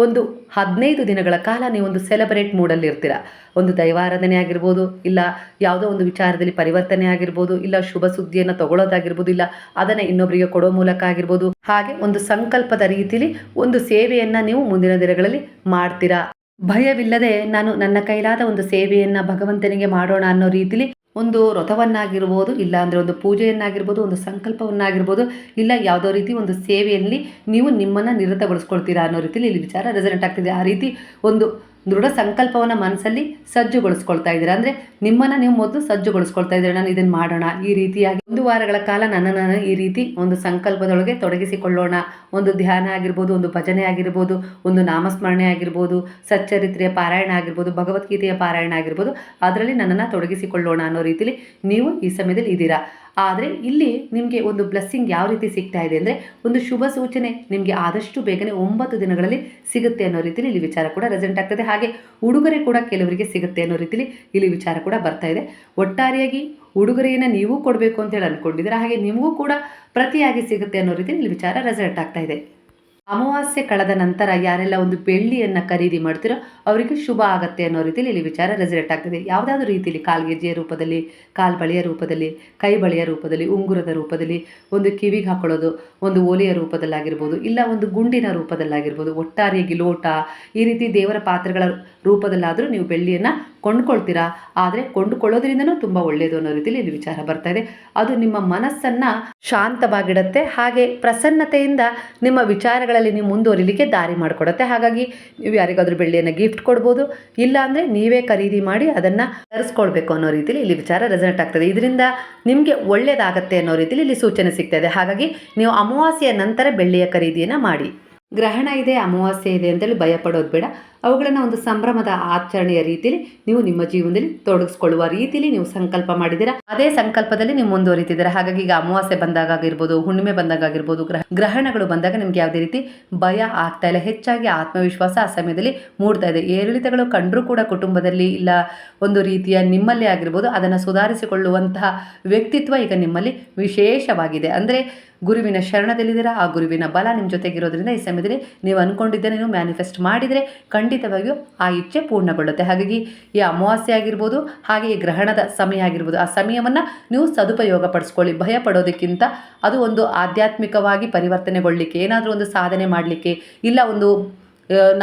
ಒಂದು ಹದಿನೈದು ದಿನಗಳ ಕಾಲ ನೀವೊಂದು ಸೆಲೆಬ್ರೇಟ್ ಮೂಡಲ್ಲಿ ಇರ್ತೀರ. ಒಂದು ದೈವಾರಾಧನೆ ಆಗಿರ್ಬೋದು, ಇಲ್ಲ ಯಾವುದೋ ಒಂದು ವಿಚಾರದಲ್ಲಿ ಪರಿವರ್ತನೆ ಆಗಿರ್ಬೋದು, ಇಲ್ಲ ಶುಭ ಸುದ್ದಿಯನ್ನು ತಗೊಳ್ಳೋದಾಗಿರ್ಬೋದು, ಇಲ್ಲ ಅದನ್ನು ಇನ್ನೊಬ್ಬರಿಗೆ ಕೊಡೋ ಮೂಲಕ ಆಗಿರ್ಬೋದು, ಹಾಗೆ ಒಂದು ಸಂಕಲ್ಪದ ರೀತಿಯಲ್ಲಿ ಒಂದು ಸೇವೆಯನ್ನು ನೀವು ಮುಂದಿನ ದಿನಗಳಲ್ಲಿ ಮಾಡ್ತೀರಾ. ಭಯವಿಲ್ಲದೆ ನಾನು ನನ್ನ ಕೈಲಾದ ಒಂದು ಸೇವೆಯನ್ನು ಭಗವಂತನಿಗೆ ಮಾಡೋಣ ಅನ್ನೋ ರೀತಿಲಿ ಒಂದು ವ್ರತವನ್ನಾಗಿರ್ಬೋದು ಇಲ್ಲ ಅಂದರೆ ಒಂದು ಪೂಜೆಯನ್ನಾಗಿರ್ಬೋದು, ಒಂದು ಸಂಕಲ್ಪವನ್ನಾಗಿರ್ಬೋದು, ಇಲ್ಲ ಯಾವುದೋ ರೀತಿ ಒಂದು ಸೇವೆಯಲ್ಲಿ ನೀವು ನಿಮ್ಮನ್ನು ನಿರತಗೊಳಿಸ್ಕೊಳ್ತೀರಾ ಅನ್ನೋ ರೀತಿಲಿ ಇಲ್ಲಿ ವಿಚಾರ ರೆಸನೆಂಟ್ ಆಗ್ತಿದೆ. ಆ ರೀತಿ ಒಂದು ದೃಢ ಸಂಕಲ್ಪವನ್ನು ಮನಸ್ಸಲ್ಲಿ ಸಜ್ಜುಗೊಳಿಸ್ಕೊಳ್ತಾ ಇದ್ದೀರಾ? ಅಂದರೆ ನಿಮ್ಮನ್ನು ನೀವು ಮೊದಲು ಸಜ್ಜುಗೊಳಿಸ್ಕೊಳ್ತಾ ಇದ್ದೀರಾ? ನಾನು ಇದನ್ನು ಮಾಡೋಣ. ಈ ರೀತಿಯಾಗಿ ಒಂದು ವಾರಗಳ ಕಾಲ ನನ್ನನ್ನು ನಾನು ಈ ರೀತಿ ಒಂದು ಸಂಕಲ್ಪದೊಳಗೆ ತೊಡಗಿಸಿಕೊಳ್ಳೋಣ. ಒಂದು ಧ್ಯಾನ ಆಗಿರ್ಬೋದು, ಒಂದು ಭಜನೆ ಆಗಿರ್ಬೋದು, ಒಂದು ನಾಮಸ್ಮರಣೆ ಆಗಿರ್ಬೋದು, ಸಚ್ಚರಿತ್ರೆಯ ಪಾರಾಯಣ ಆಗಿರ್ಬೋದು, ಭಗವದ್ಗೀತೆಯ ಪಾರಾಯಣ ಆಗಿರ್ಬೋದು, ಅದರಲ್ಲಿ ನನ್ನನ್ನು ತೊಡಗಿಸಿಕೊಳ್ಳೋಣ ಅನ್ನೋ ರೀತಿಯಲ್ಲಿ ನೀವು ಈ ಸಮಯದಲ್ಲಿ ಇದ್ದೀರಾ? ಆದರೆ ಇಲ್ಲಿ ನಿಮಗೆ ಒಂದು ಬ್ಲೆಸ್ಸಿಂಗ್ ಯಾವ ರೀತಿ ಸಿಗ್ತಾ ಇದೆ ಅಂದರೆ ಒಂದು ಶುಭ ಸೂಚನೆ ನಿಮಗೆ ಆದಷ್ಟು ಬೇಗನೆ ಒಂಬತ್ತು ದಿನಗಳಲ್ಲಿ ಸಿಗುತ್ತೆ ಅನ್ನೋ ರೀತಿಯಲ್ಲಿ ಇಲ್ಲಿ ವಿಚಾರ ಕೂಡ ರೆಸೆಂಟ್ ಆಗ್ತದೆ. ಹಾಗೆ ಉಡುಗೊರೆ ಕೂಡ ಕೆಲವರಿಗೆ ಸಿಗುತ್ತೆ ಅನ್ನೋ ರೀತಿಯಲ್ಲಿ ಇಲ್ಲಿ ವಿಚಾರ ಕೂಡ ಬರ್ತಾ ಇದೆ. ಒಟ್ಟಾರೆಯಾಗಿ ಉಡುಗೊರೆಯನ್ನು ನೀವು ಕೊಡಬೇಕು ಅಂತೇಳಿ ಅಂದ್ಕೊಂಡಿದ್ದೀರಾ ಹಾಗೆ ನಿಮಗೂ ಕೂಡ ಪ್ರತಿಯಾಗಿ ಸಿಗುತ್ತೆ ಅನ್ನೋ ರೀತಿಯಲ್ಲಿ ಇಲ್ಲಿ ವಿಚಾರ ರೆಸಲ್ಟ್ ಆಗ್ತಾ ಇದೆ. ಅಮಾವಾಸ್ಯೆ ಕಳೆದ ನಂತರ ಯಾರೆಲ್ಲ ಒಂದು ಬೆಳ್ಳಿಯನ್ನು ಖರೀದಿ ಮಾಡ್ತೀರೋ ಅವರಿಗೆ ಶುಭ ಆಗತ್ತೆ ಅನ್ನೋ ರೀತಿಯಲ್ಲಿ ಇಲ್ಲಿ ವಿಚಾರ ರೆಸಲ್ಟ್ ಆಗ್ತದೆ. ಯಾವುದಾದ್ರೂ ರೀತಿಯಲ್ಲಿ ಕಾಲ್ಗೆಜ್ಜೆಯ ರೂಪದಲ್ಲಿ ಕಾಲ್ ಬಳೆಯ ರೂಪದಲ್ಲಿ ಕೈ ಬಳೆಯ ರೂಪದಲ್ಲಿ, ಉಂಗುರದ ರೂಪದಲ್ಲಿ, ಒಂದು ಕಿವಿಗೆ ಹಾಕೊಳ್ಳೋದು, ಒಂದು ಓಲೆಯ ರೂಪದಲ್ಲಾಗಿರ್ಬೋದು, ಇಲ್ಲ ಒಂದು ಗುಂಡಿನ ರೂಪದಲ್ಲಾಗಿರ್ಬೋದು ಒಟ್ಟಾರೆಯಾಗಿ ಲೋಟ ಈ ರೀತಿ ದೇವರ ಪಾತ್ರೆಗಳ ರೂಪದಲ್ಲಾದರೂ ನೀವು ಬೆಳ್ಳಿಯನ್ನು ಕೊಂಡ್ಕೊಳ್ತೀರಾ? ಆದರೆ ಕೊಂಡುಕೊಳ್ಳೋದ್ರಿಂದನೂ ತುಂಬ ಒಳ್ಳೆಯದು ಅನ್ನೋ ರೀತಿಯಲ್ಲಿ ಇಲ್ಲಿ ವಿಚಾರ ಬರ್ತಾ ಇದೆ. ಅದು ನಿಮ್ಮ ಮನಸ್ಸನ್ನು ಶಾಂತವಾಗಿಡುತ್ತೆ. ಹಾಗೆ ಪ್ರಸನ್ನತೆಯಿಂದ ನಿಮ್ಮ ವಿಚಾರಗಳಲ್ಲಿ ನೀವು ಮುಂದುವರಿಲಿಕ್ಕೆ ದಾರಿ ಮಾಡಿಕೊಡುತ್ತೆ. ಹಾಗಾಗಿ ನೀವು ಯಾರಿಗಾದರೂ ಬೆಳ್ಳಿಯನ್ನು ಗಿಫ್ಟ್ ಕೊಡ್ಬೋದು. ಇಲ್ಲ ಅಂದರೆ ನೀವೇ ಖರೀದಿ ಮಾಡಿ ಅದನ್ನು ತರಿಸ್ಕೊಳ್ಬೇಕು ಅನ್ನೋ ರೀತಿಯಲ್ಲಿ ಇಲ್ಲಿ ವಿಚಾರ ರೆಸಲ್ಟ್ ಆಗ್ತದೆ. ಇದರಿಂದ ನಿಮಗೆ ಒಳ್ಳೆಯದಾಗತ್ತೆ ಅನ್ನೋ ರೀತಿಯಲ್ಲಿ ಇಲ್ಲಿ ಸೂಚನೆ ಸಿಗ್ತದೆ ಹಾಗಾಗಿ ನೀವು ಅಮಾವಾಸ್ಯೆಯ ನಂತರ ಬೆಳ್ಳಿಯ ಖರೀದಿಯನ್ನು ಮಾಡಿ. ಗ್ರಹಣ ಇದೆ, ಅಮಾವಾಸ್ಯೆ ಇದೆ ಅಂತೇಳಿ ಭಯಪಡೋದು ಬೇಡ. ಅವುಗಳನ್ನು ಒಂದು ಸಂಭ್ರಮದ ಆಚರಣೆಯ ರೀತಿಯಲ್ಲಿ ನೀವು ನಿಮ್ಮ ಜೀವನದಲ್ಲಿ ತೊಡಗಿಸ್ಕೊಳ್ಳುವ ರೀತಿಯಲ್ಲಿ ನೀವು ಸಂಕಲ್ಪ ಮಾಡಿದ್ದೀರಾ? ಅದೇ ಸಂಕಲ್ಪದಲ್ಲಿ ನೀವು ಮುಂದುವರಿತಿದ್ದೀರಾ? ಹಾಗಾಗಿ ಈಗ ಅಮಾವಾಸ್ಯೆ ಬಂದಾಗ ಆಗಿರ್ಬೋದು, ಹುಣ್ಣಿಮೆ ಬಂದಾಗ ಆಗಿರ್ಬೋದು, ಗ್ರಹ, ಗ್ರಹಣಗಳು ಬಂದಾಗ ನಿಮ್ಗೆ ಯಾವುದೇ ರೀತಿ ಭಯ ಆಗ್ತಾ ಇಲ್ಲ. ಹೆಚ್ಚಾಗಿ ಆತ್ಮವಿಶ್ವಾಸ ಆ ಸಮಯದಲ್ಲಿ ಮೂಡ್ತಾ ಇದೆ. ಏರಿಳಿತಗಳು ಕಂಡರೂ ಕೂಡ ಕುಟುಂಬದಲ್ಲಿ ಇಲ್ಲ, ಒಂದು ರೀತಿಯ ನಿಮ್ಮಲ್ಲೇ ಆಗಿರ್ಬೋದು, ಅದನ್ನು ಸುಧಾರಿಸಿಕೊಳ್ಳುವಂತಹ ವ್ಯಕ್ತಿತ್ವ ಈಗ ನಿಮ್ಮಲ್ಲಿ ವಿಶೇಷವಾಗಿದೆ. ಅಂದರೆ ಗುರುವಿನ ಶರಣದಲ್ಲಿದ್ದೀರಾ? ಆ ಗುರುವಿನ ಬಲ ನಿಮ್ಮ ಜೊತೆಗಿರೋದ್ರಿಂದ ಈ ಸಮಯದಲ್ಲಿ ನೀವು ಅಂದ್ಕೊಂಡಿದ್ದರೆ ನೀವು ಮ್ಯಾನಿಫೆಸ್ಟ್ ಮಾಡಿದರೆ ಖಂಡಿತವಾಗಿಯೂ ಆ ಇಚ್ಛೆ ಪೂರ್ಣಗೊಳ್ಳುತ್ತೆ. ಹಾಗಾಗಿ ಈ ಅಮಾವಾಸ್ಯೆ ಆಗಿರ್ಬೋದು, ಹಾಗೆ ಗ್ರಹಣದ ಸಮಯ ಆಗಿರ್ಬೋದು, ಆ ಸಮಯವನ್ನು ನೀವು ಸದುಪಯೋಗ ಪಡಿಸ್ಕೊಳ್ಳಿ ಭಯ ಪಡೋದಕ್ಕಿಂತ ಅದು ಒಂದು ಆಧ್ಯಾತ್ಮಿಕವಾಗಿ ಪರಿವರ್ತನೆಗೊಳ್ಳಲಿಕ್ಕೆ ಏನಾದರೂ ಒಂದು ಸಾಧನೆ ಮಾಡಲಿಕ್ಕೆ, ಇಲ್ಲ ಒಂದು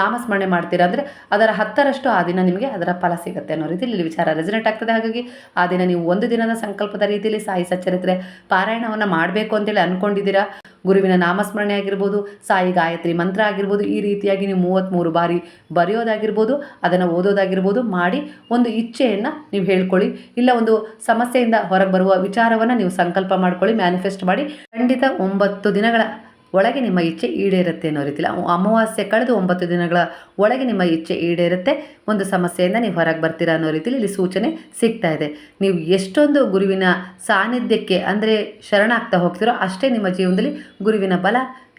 ನಾಮಸ್ಮರಣೆ ಮಾಡ್ತೀರಾ ಅಂದರೆ ಅದರ ಹತ್ತರಷ್ಟು ಆ ದಿನ ನಿಮಗೆ ಅದರ ಫಲ ಸಿಗುತ್ತೆ ಅನ್ನೋ ರೀತಿಯಲ್ಲಿ ಇಲ್ಲಿ ವಿಚಾರ ರೆಸನೆಟ್ ಆಗ್ತದೆ. ಹಾಗಾಗಿ ಆ ದಿನ ನೀವು ಒಂದು ದಿನದ ಸಂಕಲ್ಪದ ರೀತಿಯಲ್ಲಿ ಸಾಯಿ ಸಚ್ಚರಿತ್ರೆ ಪಾರಾಯಣವನ್ನು ಮಾಡಬೇಕು ಅಂತೇಳಿ ಅಂದ್ಕೊಂಡಿದ್ದೀರಾ ಗುರುವಿನ ನಾಮಸ್ಮರಣೆ ಆಗಿರ್ಬೋದು, ಸಾಯಿ ಗಾಯತ್ರಿ ಮಂತ್ರ ಆಗಿರ್ಬೋದು, ಈ ರೀತಿಯಾಗಿ ನೀವು ಮೂವತ್ತ್ಮೂರು ಬಾರಿ ಬರೆಯೋದಾಗಿರ್ಬೋದು, ಅದನ್ನು ಓದೋದಾಗಿರ್ಬೋದು ಮಾಡಿ ಒಂದು ಇಚ್ಛೆಯನ್ನು ನೀವು ಹೇಳ್ಕೊಳ್ಳಿ. ಇಲ್ಲ ಒಂದು ಸಮಸ್ಯೆಯಿಂದ ಹೊರಗೆ ಬರುವ ವಿಚಾರವನ್ನು ನೀವು ಸಂಕಲ್ಪ ಮಾಡ್ಕೊಳ್ಳಿ ಮ್ಯಾನಿಫೆಸ್ಟ್ ಮಾಡಿ. ಖಂಡಿತ ಒಂಬತ್ತು ದಿನಗಳ ಒಳಗೆ ನಿಮ್ಮ ಇಚ್ಛೆ ಈಡೇರುತ್ತೆ ಅನ್ನೋ ರೀತಿಲಿ. ಅಮಾವಾಸ್ಯೆ ಕಳೆದು ಒಂಬತ್ತು ದಿನಗಳ ಒಳಗೆ ನಿಮ್ಮ ಇಚ್ಛೆ ಈಡೇರುತ್ತೆ. ಒಂದು ಸಮಸ್ಯೆಯಿಂದ ನೀವು ಹೊರಗೆ ಬರ್ತೀರಾ ಅನ್ನೋ ರೀತಿಲಿ ಇಲ್ಲಿ ಸೂಚನೆ ಸಿಗ್ತಾ ಇದೆ. ನೀವು ಎಷ್ಟೊಂದು ಗುರುವಿನ ಸಾನ್ನಿಧ್ಯಕ್ಕೆ ಅಂದರೆ ಶರಣಾಗ್ತಾ ಹೋಗ್ತೀರೋ ಅಷ್ಟೇ ನಿಮ್ಮ ಜೀವನದಲ್ಲಿ ಗುರುವಿನ ಬಲ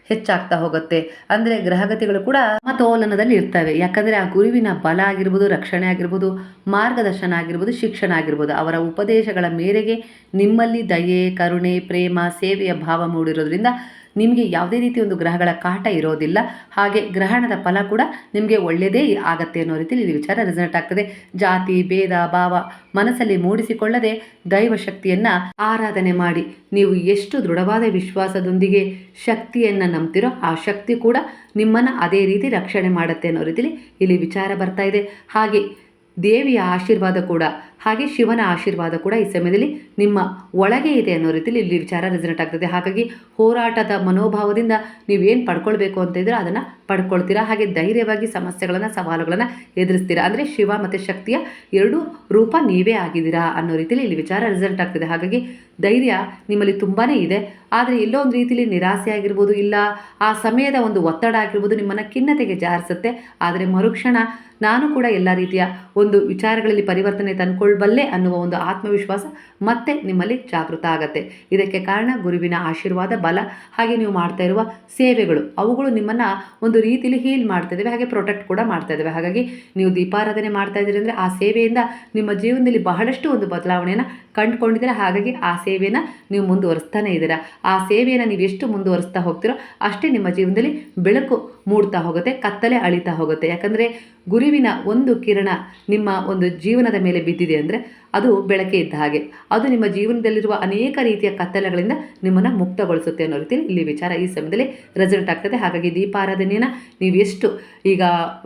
ಹೆಚ್ಚಾಗ್ತಾ ಹೋಗುತ್ತೆ. ಅಂದರೆ ಗ್ರಹಗತಿಗಳು ಕೂಡ ಸಮತೋಲನದಲ್ಲಿ ಇರ್ತವೆ. ಯಾಕಂದರೆ ಆ ಗುರುವಿನ ಬಲ ಆಗಿರ್ಬೋದು, ರಕ್ಷಣೆ ಆಗಿರ್ಬೋದು, ಮಾರ್ಗದರ್ಶನ ಆಗಿರ್ಬೋದು, ಶಿಕ್ಷಣ ಆಗಿರ್ಬೋದು. ಅವರ ಉಪದೇಶಗಳ ಮೇರೆಗೆ ನಿಮ್ಮಲ್ಲಿ ದಯೆ, ಕರುಣೆ, ಪ್ರೇಮ, ಸೇವೆಯ ಭಾವ ಮೂಡಿರೋದ್ರಿಂದ ನಿಮಗೆ ಯಾವುದೇ ರೀತಿ ಒಂದು ಗ್ರಹಗಳ ಕಾಟ ಇರೋದಿಲ್ಲ. ಹಾಗೆ ಗ್ರಹಣದ ಫಲ ಕೂಡ ನಿಮಗೆ ಒಳ್ಳೆಯದೇ ಆಗತ್ತೆ ಅನ್ನೋ ರೀತಿಯಲ್ಲಿ ಇಲ್ಲಿ ವಿಚಾರ ರಿಸಲ್ಟ್ ಆಗ್ತದೆ. ಜಾತಿ, ಭೇದ, ಭಾವ ಮನಸ್ಸಲ್ಲಿ ಮೂಡಿಸಿಕೊಳ್ಳದೆ ದೈವ ಶಕ್ತಿಯನ್ನು ಆರಾಧನೆ ಮಾಡಿ ನೀವು ಎಷ್ಟು ದೃಢವಾದ ವಿಶ್ವಾಸದೊಂದಿಗೆ ಶಕ್ತಿಯನ್ನು ನಂಬ್ತಿರೋ ಆ ಶಕ್ತಿ ಕೂಡ ನಿಮ್ಮನ್ನು ಅದೇ ರೀತಿ ರಕ್ಷಣೆ ಮಾಡುತ್ತೆ ಅನ್ನೋ ರೀತಿಯಲ್ಲಿ ಇಲ್ಲಿ ವಿಚಾರ ಬರ್ತಾ ಇದೆ. ಹಾಗೆ ದೇವಿಯ ಆಶೀರ್ವಾದ ಕೂಡ ಹಾಗೆ ಶಿವನ ಆಶೀರ್ವಾದ ಕೂಡ ಈ ಸಮಯದಲ್ಲಿ ನಿಮ್ಮ ಒಳಗೆ ಇದೆ ಅನ್ನೋ ರೀತಿಯಲ್ಲಿ ಇಲ್ಲಿ ವಿಚಾರ ರೆಸನೆಟ್ ಆಗ್ತದೆ. ಹಾಗಾಗಿ ಹೋರಾಟದ ಮನೋಭಾವದಿಂದ ನೀವೇನು ಪಡ್ಕೊಳ್ಬೇಕು ಅಂತ ಇದ್ರೆ ಅದನ್ನು ಪಡ್ಕೊಳ್ತೀರಾ? ಹಾಗೆ ಧೈರ್ಯವಾಗಿ ಸಮಸ್ಯೆಗಳನ್ನು, ಸವಾಲುಗಳನ್ನು ಎದುರಿಸ್ತೀರಾ? ಅಂದರೆ ಶಿವ ಮತ್ತು ಶಕ್ತಿಯ ಎರಡು ರೂಪ ನೀವೇ ಆಗಿದ್ದೀರಾ ಅನ್ನೋ ರೀತಿಯಲ್ಲಿ ಇಲ್ಲಿ ವಿಚಾರ ರಿಸಲ್ಟ್ ಆಗ್ತದೆ. ಹಾಗಾಗಿ ಧೈರ್ಯ ನಿಮ್ಮಲ್ಲಿ ತುಂಬಾ ಇದೆ. ಆದರೆ ಎಲ್ಲೋ ಒಂದು ರೀತಿಯಲ್ಲಿ ನಿರಾಸೆ ಆಗಿರ್ಬೋದು, ಇಲ್ಲ ಆ ಸಮಯದ ಒಂದು ಒತ್ತಡ ಆಗಿರ್ಬೋದು ನಿಮ್ಮನ್ನು ಖಿನ್ನತೆಗೆ ಜಾರಿಸುತ್ತೆ. ಆದರೆ ಮರುಕ್ಷಣ ನಾನು ಕೂಡ ಎಲ್ಲ ರೀತಿಯ ಒಂದು ವಿಚಾರಗಳಲ್ಲಿ ಪರಿವರ್ತನೆ ತಂದ್ಕೊಳ್ಬಲ್ಲೆ ಅನ್ನುವ ಒಂದು ಆತ್ಮವಿಶ್ವಾಸ ಮತ್ತೆ ನಿಮ್ಮಲ್ಲಿ ಜಾಗೃತ ಆಗತ್ತೆ. ಇದಕ್ಕೆ ಕಾರಣ ಗುರುವಿನ ಆಶೀರ್ವಾದ, ಬಲ, ಹಾಗೆ ನೀವು ಮಾಡ್ತಾ ಇರುವ ಸೇವೆಗಳು. ಅವುಗಳು ನಿಮ್ಮನ್ನು ಒಂದು ರೀತಿಯಲ್ಲಿ ಹೀಲ್ ಮಾಡ್ತಾ ಇದ್ದಾವೆ ಹಾಗೆ ಪ್ರೊಟೆಕ್ಟ್ ಕೂಡ ಮಾಡ್ತಾ ಇದ್ದಾವೆ ಹಾಗಾಗಿ ನೀವು ದೀಪಾರಾಧನೆ ಮಾಡ್ತಾ ಇದ್ದೀರಿ ಅಂದರೆ ಆ ಸೇವೆಯಿಂದ ನಿಮ್ಮ ಜೀವನದಲ್ಲಿ ಬಹಳಷ್ಟು ಒಂದು ಬದಲಾವಣೆಯನ್ನು ಕಂಡುಕೊಂಡಿದ್ದೀರಾ? ಹಾಗಾಗಿ ಆ ಸೇವೆಯನ್ನು ನೀವು ಮುಂದುವರಿಸ್ತಾನೆ ಇದ್ದೀರಾ? ಆ ಸೇವೆಯನ್ನು ನೀವು ಎಷ್ಟು ಮುಂದುವರಿಸ್ತಾ ಹೋಗ್ತೀರೋ ಅಷ್ಟೇ ನಿಮ್ಮ ಜೀವನದಲ್ಲಿ ಬೆಳಕು ಮೂಡ್ತಾ ಹೋಗುತ್ತೆ, ಕತ್ತಲೆ ಅಳಿತಾ ಹೋಗುತ್ತೆ. ಯಾಕಂದರೆ ಗುರುವಿನ ಒಂದು ಕಿರಣ ನಿಮ್ಮ ಒಂದು ಜೀವನದ ಮೇಲೆ ಬಿದ್ದಿದೆ ಅಂದರೆ ಅದು ಬೆಳಕೆ ಇದ್ದ ಹಾಗೆ. ಅದು ನಿಮ್ಮ ಜೀವನದಲ್ಲಿರುವ ಅನೇಕ ರೀತಿಯ ಕತ್ತಲೆಗಳಿಂದ ನಿಮ್ಮನ್ನು ಮುಕ್ತಗೊಳಿಸುತ್ತೆ ಅನ್ನೋ ರೀತಿಯಲ್ಲಿ ಇಲ್ಲಿ ವಿಚಾರ ಈ ಸಮಯದಲ್ಲಿ ರೆಸಲ್ಟ್ ಆಗ್ತದೆ. ಹಾಗಾಗಿ ದೀಪಾರಾಧನೆಯನ್ನು ನೀವು ಎಷ್ಟು ಈಗ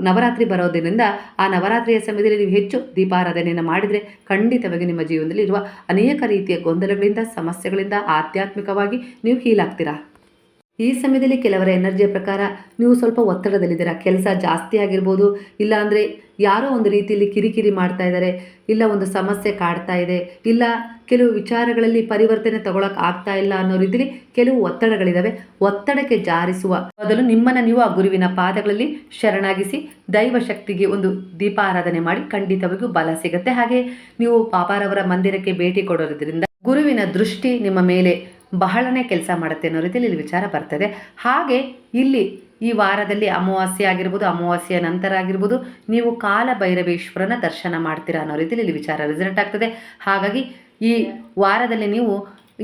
ನವರಾತ್ರಿ ಬರೋದರಿಂದ ಆ ನವರಾತ್ರಿಯ ಸಮಯದಲ್ಲಿ ನೀವು ಹೆಚ್ಚು ದೀಪಾರಾಧನೆಯನ್ನು ಮಾಡಿದರೆ ಖಂಡಿತವಾಗಿ ನಿಮ್ಮ ಜೀವನದಲ್ಲಿ ಇರುವ ಅನೇಕ ರೀತಿಯ ಗೊಂದಲಗಳಿಂದ, ಸಮಸ್ಯೆಗಳಿಂದ ಆಧ್ಯಾತ್ಮಿಕವಾಗಿ ನೀವು ಹೀಲ್ ಆಗ್ತೀರಾ ಈ ಸಮಯದಲ್ಲಿ ಕೆಲವರ ಎನರ್ಜಿಯ ಪ್ರಕಾರ ನೀವು ಸ್ವಲ್ಪ ಒತ್ತಡದಲ್ಲಿದ್ದೀರಾ. ಕೆಲಸ ಜಾಸ್ತಿ ಆಗಿರ್ಬೋದು ಇಲ್ಲ ಅಂದರೆ ಯಾರೋ ಒಂದು ರೀತಿಯಲ್ಲಿ ಕಿರಿಕಿರಿ ಮಾಡ್ತಾ ಇದ್ದಾರೆ, ಇಲ್ಲ ಒಂದು ಸಮಸ್ಯೆ ಕಾಡ್ತಾ ಇದೆ, ಇಲ್ಲ ಕೆಲವು ವಿಚಾರಗಳಲ್ಲಿ ಪರಿವರ್ತನೆ ತಗೊಳಕ್ಕೆ ಆಗ್ತಾ ಇಲ್ಲ ಅನ್ನೋ ರೀತಿಯಲ್ಲಿ ಕೆಲವು ಒತ್ತಡಗಳಿದ್ದಾವೆ ಒತ್ತಡಕ್ಕೆ ಜಾರಿಸುವ ಬದಲು ನಿಮ್ಮನ್ನು ನೀವು ಆ ಗುರುವಿನ ಪಾದಗಳಲ್ಲಿ ಶರಣಾಗಿಸಿ ದೈವ ಶಕ್ತಿಗೆ ಒಂದು ದೀಪಾರಾಧನೆ ಮಾಡಿ ಖಂಡಿತವಾಗಿಯೂ ಬಲ ಸಿಗುತ್ತೆ. ಹಾಗೆ ನೀವು ಪಾಪಾರವರ ಮಂದಿರಕ್ಕೆ ಭೇಟಿ ಕೊಡೋದ್ರಿಂದ ಗುರುವಿನ ದೃಷ್ಟಿ ನಿಮ್ಮ ಮೇಲೆ ಬಹಳನೇ ಕೆಲಸ ಮಾಡುತ್ತೆ ಅನ್ನೋ ರೀತಿಯಲ್ಲಿ ಇಲ್ಲಿ ವಿಚಾರ ಬರ್ತದೆ. ಹಾಗೆ ಇಲ್ಲಿ ಈ ವಾರದಲ್ಲಿ ಅಮಾವಾಸ್ಯೆ ಆಗಿರ್ಬೋದು, ಅಮಾವಾಸ್ಯೆಯ ನಂತರ ಆಗಿರ್ಬೋದು, ನೀವು ಕಾಲ ಭೈರವೇಶ್ವರನ ದರ್ಶನ ಮಾಡ್ತೀರಾ ಅನ್ನೋ ರೀತಿಯಲ್ಲಿ ಇಲ್ಲಿ ವಿಚಾರ ರಿಸಲ್ಟ್ ಆಗ್ತದೆ. ಹಾಗಾಗಿ ಈ ವಾರದಲ್ಲಿ ನೀವು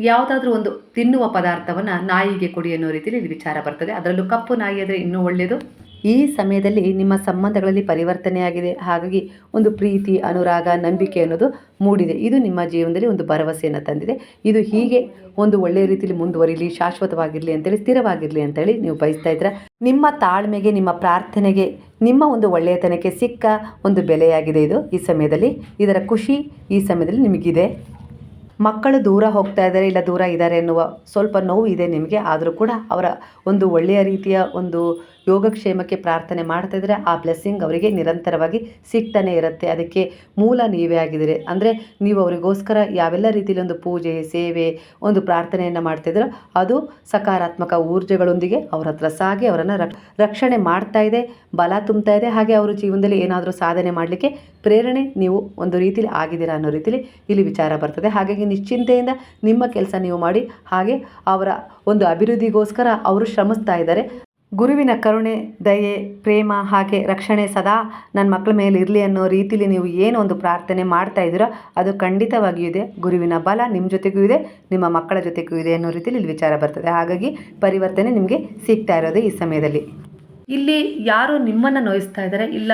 ಯಾವುದಾದ್ರೂ ಒಂದು ತಿನ್ನುವ ಪದಾರ್ಥವನ್ನು ನಾಯಿಗೆ ಕೊಡಿ ಅನ್ನೋ ರೀತಿಯಲ್ಲಿ ಇಲ್ಲಿ ವಿಚಾರ ಬರ್ತದೆ. ಅದರಲ್ಲೂ ಕಪ್ಪು ನಾಯಿ ಆದರೆ ಇನ್ನೂ ಒಳ್ಳೆಯದು ಈ ಸಮಯದಲ್ಲಿ ನಿಮ್ಮ ಸಂಬಂಧಗಳಲ್ಲಿ ಪರಿವರ್ತನೆಯಾಗಿದೆ. ಹಾಗಾಗಿ ಒಂದು ಪ್ರೀತಿ, ಅನುರಾಗ, ನಂಬಿಕೆ ಅನ್ನೋದು ಮೂಡಿದೆ. ಇದು ನಿಮ್ಮ ಜೀವನದಲ್ಲಿ ಒಂದು ಭರವಸೆಯನ್ನು ತಂದಿದೆ. ಇದು ಹೀಗೆ ಒಂದು ಒಳ್ಳೆಯ ರೀತಿಯಲ್ಲಿ ಮುಂದುವರಿಲಿ, ಶಾಶ್ವತವಾಗಿರಲಿ ಅಂತೇಳಿ, ಸ್ಥಿರವಾಗಿರಲಿ ಅಂತೇಳಿ ನೀವು ಬಯಸ್ತಾ ಇದ್ದೀರಾ. ನಿಮ್ಮ ತಾಳ್ಮೆಗೆ, ನಿಮ್ಮ ಪ್ರಾರ್ಥನೆಗೆ, ನಿಮ್ಮ ಒಂದು ಒಳ್ಳೆಯತನಕ್ಕೆ ಸಿಕ್ಕ ಒಂದು ಬೆಲೆಯಾಗಿದೆ ಇದು ಈ ಸಮಯದಲ್ಲಿ. ಇದರ ಖುಷಿ ಈ ಸಮಯದಲ್ಲಿ ನಿಮಗಿದೆ. ಮಕ್ಕಳು ದೂರ ಹೋಗ್ತಾ ಇದ್ದಾರೆ ಇಲ್ಲ ದೂರ ಇದ್ದಾರೆ ಎನ್ನುವ ಸ್ವಲ್ಪ ನೋವು ಇದೆ ನಿಮಗೆ. ಆದರೂ ಕೂಡ ಅವರ ಒಂದು ಒಳ್ಳೆಯ ರೀತಿಯ ಒಂದು ಯೋಗಕ್ಷೇಮಕ್ಕೆ ಪ್ರಾರ್ಥನೆ ಮಾಡ್ತಾ ಇದ್ದರೆ ಆ ಬ್ಲೆಸ್ಸಿಂಗ್ ಅವರಿಗೆ ನಿರಂತರವಾಗಿ ಸಿಗ್ತಾನೆ ಇರುತ್ತೆ. ಅದಕ್ಕೆ ಮೂಲ ನೀವೇ ಆಗಿದ್ದೀರಿ. ಅಂದರೆ ನೀವು ಅವರಿಗೋಸ್ಕರ ಯಾವೆಲ್ಲ ರೀತಿಯಲ್ಲಿ ಒಂದು ಪೂಜೆ, ಸೇವೆ, ಒಂದು ಪ್ರಾರ್ಥನೆಯನ್ನು ಮಾಡ್ತಿದ್ರೋ ಅದು ಸಕಾರಾತ್ಮಕ ಊರ್ಜೆಗಳೊಂದಿಗೆ ಅವರ ಹತ್ರ ಸಾಗಿ ಅವರನ್ನು ರಕ್ ರಕ್ಷಣೆ ಮಾಡ್ತಾ ಇದೆ, ಬಲ ತುಂಬ್ತಾ ಇದೆ. ಹಾಗೆ ಅವರು ಜೀವನದಲ್ಲಿ ಏನಾದರೂ ಸಾಧನೆ ಮಾಡಲಿಕ್ಕೆ ಪ್ರೇರಣೆ ನೀವು ಒಂದು ರೀತಿಯಲ್ಲಿ ಆಗಿದ್ದೀರಾ ಅನ್ನೋ ರೀತಿಯಲ್ಲಿ ಇಲ್ಲಿ ವಿಚಾರ ಬರ್ತದೆ. ಹಾಗಾಗಿ ನಿಶ್ಚಿಂತೆಯಿಂದ ನಿಮ್ಮ ಕೆಲಸ ನೀವು ಮಾಡಿ. ಹಾಗೆ ಅವರ ಒಂದು ಅಭಿವೃದ್ಧಿಗೋಸ್ಕರ ಅವರು ಶ್ರಮಿಸ್ತಾ ಇದ್ದಾರೆ. ಗುರುವಿನ ಕರುಣೆ, ದಯೆ, ಪ್ರೇಮ ಹಾಗೆ ರಕ್ಷಣೆ ಸದಾ ನನ್ನ ಮಕ್ಕಳ ಮೇಲೆ ಇರಲಿ ಅನ್ನೋ ರೀತಿಲಿ ನೀವು ಏನು ಒಂದು ಪ್ರಾರ್ಥನೆ ಮಾಡ್ತಾ ಇದ್ದೀರೋ ಅದು ಖಂಡಿತವಾಗಿಯೂ ಇದೆ. ಗುರುವಿನ ಬಲ ನಿಮ್ಮ ಜೊತೆಗೂ ಇದೆ, ನಿಮ್ಮ ಮಕ್ಕಳ ಜೊತೆಗೂ ಇದೆ ಅನ್ನೋ ರೀತಿಲಿ ಇಲ್ಲಿ ವಿಚಾರ ಬರ್ತದೆ. ಹಾಗಾಗಿ ಪರಿವರ್ತನೆ ನಿಮಗೆ ಸಿಗ್ತಾ ಇರೋದು ಈ ಸಮಯದಲ್ಲಿ. ಇಲ್ಲಿ ಯಾರು ನಿಮ್ಮನ್ನು ನೋಯಿಸ್ತಾ ಇದ್ದಾರೆ ಇಲ್ಲ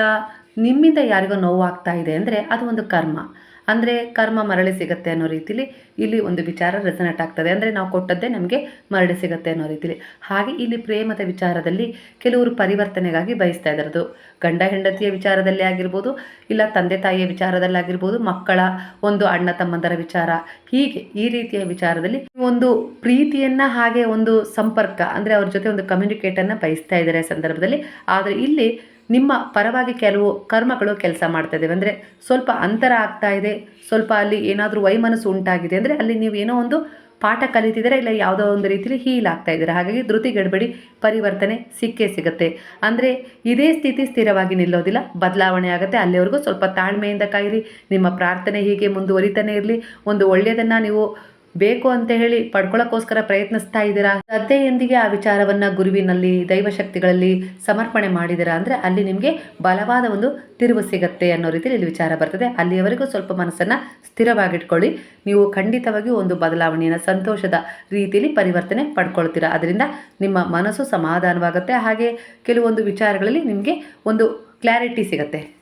ನಿಮ್ಮಿಂದ ಯಾರಿಗೋ ನೋವಾಗ್ತಾ ಇದೆ ಅಂದರೆ ಅದು ಒಂದು ಕರ್ಮ. ಅಂದರೆ ಕರ್ಮ ಮರಳಿ ಸಿಗುತ್ತೆ ಅನ್ನೋ ರೀತಿಲಿ ಇಲ್ಲಿ ಒಂದು ವಿಚಾರ ರೆಸನೆಟ್ ಆಗ್ತದೆ. ಅಂದರೆ ನಾವು ಕೊಟ್ಟದ್ದೇ ನಮಗೆ ಮರಳಿ ಸಿಗುತ್ತೆ ಅನ್ನೋ ರೀತಿಲಿ. ಹಾಗೆ ಇಲ್ಲಿ ಪ್ರೇಮದ ವಿಚಾರದಲ್ಲಿ ಕೆಲವರು ಪರಿವರ್ತನೆಗಾಗಿ ಬಯಸ್ತಾ ಇದ್ದಾರದು ಗಂಡ ಹೆಂಡತಿಯ ವಿಚಾರದಲ್ಲಿ ಆಗಿರ್ಬೋದು, ಇಲ್ಲ ತಂದೆ ತಾಯಿಯ ವಿಚಾರದಲ್ಲಿ ಆಗಿರ್ಬೋದು, ಮಕ್ಕಳ ಒಂದು ಅಣ್ಣ ತಮ್ಮಂದರ ವಿಚಾರ. ಹೀಗೆ ಈ ರೀತಿಯ ವಿಚಾರದಲ್ಲಿ ಒಂದು ಪ್ರೀತಿಯನ್ನು ಹಾಗೆ ಒಂದು ಸಂಪರ್ಕ, ಅಂದರೆ ಅವ್ರ ಜೊತೆ ಒಂದು ಕಮ್ಯುನಿಕೇಟನ್ನು ಬಯಸ್ತಾ ಇದ್ದಾರೆ ಸಂದರ್ಭದಲ್ಲಿ. ಆದರೆ ಇಲ್ಲಿ ನಿಮ್ಮ ಪರವಾಗಿ ಕೆಲವು ಕರ್ಮಗಳು ಕೆಲಸ ಮಾಡ್ತಾ ಅಂದರೆ ಸ್ವಲ್ಪ ಅಂತರ ಆಗ್ತಾ ಇದೆ, ಸ್ವಲ್ಪ ಅಲ್ಲಿ ಏನಾದರೂ ವೈಮನಸ್ಸು ಉಂಟಾಗಿದೆ ಅಂದರೆ ಅಲ್ಲಿ ನೀವು ಏನೋ ಒಂದು ಪಾಠ ಕಲಿತಿದ್ದೀರಾ ಇಲ್ಲ ಯಾವುದೋ ಒಂದು ರೀತಿಯಲ್ಲಿ ಹೀಲ್ ಆಗ್ತಾ ಇದ್ದೀರಾ. ಹಾಗಾಗಿ ಧೃತಿಗೆಡಬೇಡಿ ಪರಿವರ್ತನೆ ಸಿಕ್ಕೇ ಸಿಗುತ್ತೆ. ಅಂದರೆ ಇದೇ ಸ್ಥಿತಿ ಸ್ಥಿರವಾಗಿ ನಿಲ್ಲೋದಿಲ್ಲ, ಬದಲಾವಣೆ ಆಗುತ್ತೆ. ಅಲ್ಲಿವರೆಗೂ ಸ್ವಲ್ಪ ತಾಳ್ಮೆಯಿಂದ ಕಾಯಿರಿ ನಿಮ್ಮ ಪ್ರಾರ್ಥನೆ ಹೀಗೆ ಮುಂದುವರಿತಾನೆ ಇರಲಿ. ಒಂದು ಒಳ್ಳೆಯದನ್ನು ನೀವು ಬೇಕು ಅಂತ ಹೇಳಿ ಪಡ್ಕೊಳ್ಳೋಕ್ಕೋಸ್ಕರ ಪ್ರಯತ್ನಿಸ್ತಾ ಇದ್ದೀರಾ? ಶ್ರದ್ಧೆಯೊಂದಿಗೆ ಆ ವಿಚಾರವನ್ನು ಗುರುವಿನಲ್ಲಿ ದೈವಶಕ್ತಿಗಳಲ್ಲಿ ಸಮರ್ಪಣೆ ಮಾಡಿದಿರಾ ಅಂದರೆ ಅಲ್ಲಿ ನಿಮಗೆ ಬಲವಾದ ಒಂದು ತಿರುವು ಸಿಗತ್ತೆ ಅನ್ನೋ ರೀತಿಯಲ್ಲಿ ಇಲ್ಲಿ ವಿಚಾರ ಬರ್ತದೆ. ಅಲ್ಲಿಯವರೆಗೂ ಸ್ವಲ್ಪ ಮನಸ್ಸನ್ನು ಸ್ಥಿರವಾಗಿಟ್ಕೊಳ್ಳಿ. ನೀವು ಖಂಡಿತವಾಗಿಯೂ ಒಂದು ಬದಲಾವಣೆಯನ್ನು ಸಂತೋಷದ ರೀತಿಯಲ್ಲಿ ಪರಿವರ್ತನೆ ಪಡ್ಕೊಳ್ತೀರಾ? ಅದರಿಂದ ನಿಮ್ಮ ಮನಸ್ಸು ಸಮಾಧಾನವಾಗುತ್ತೆ. ಹಾಗೆ ಕೆಲವೊಂದು ವಿಚಾರಗಳಲ್ಲಿ ನಿಮಗೆ ಒಂದು ಕ್ಲಾರಿಟಿ ಸಿಗುತ್ತೆ.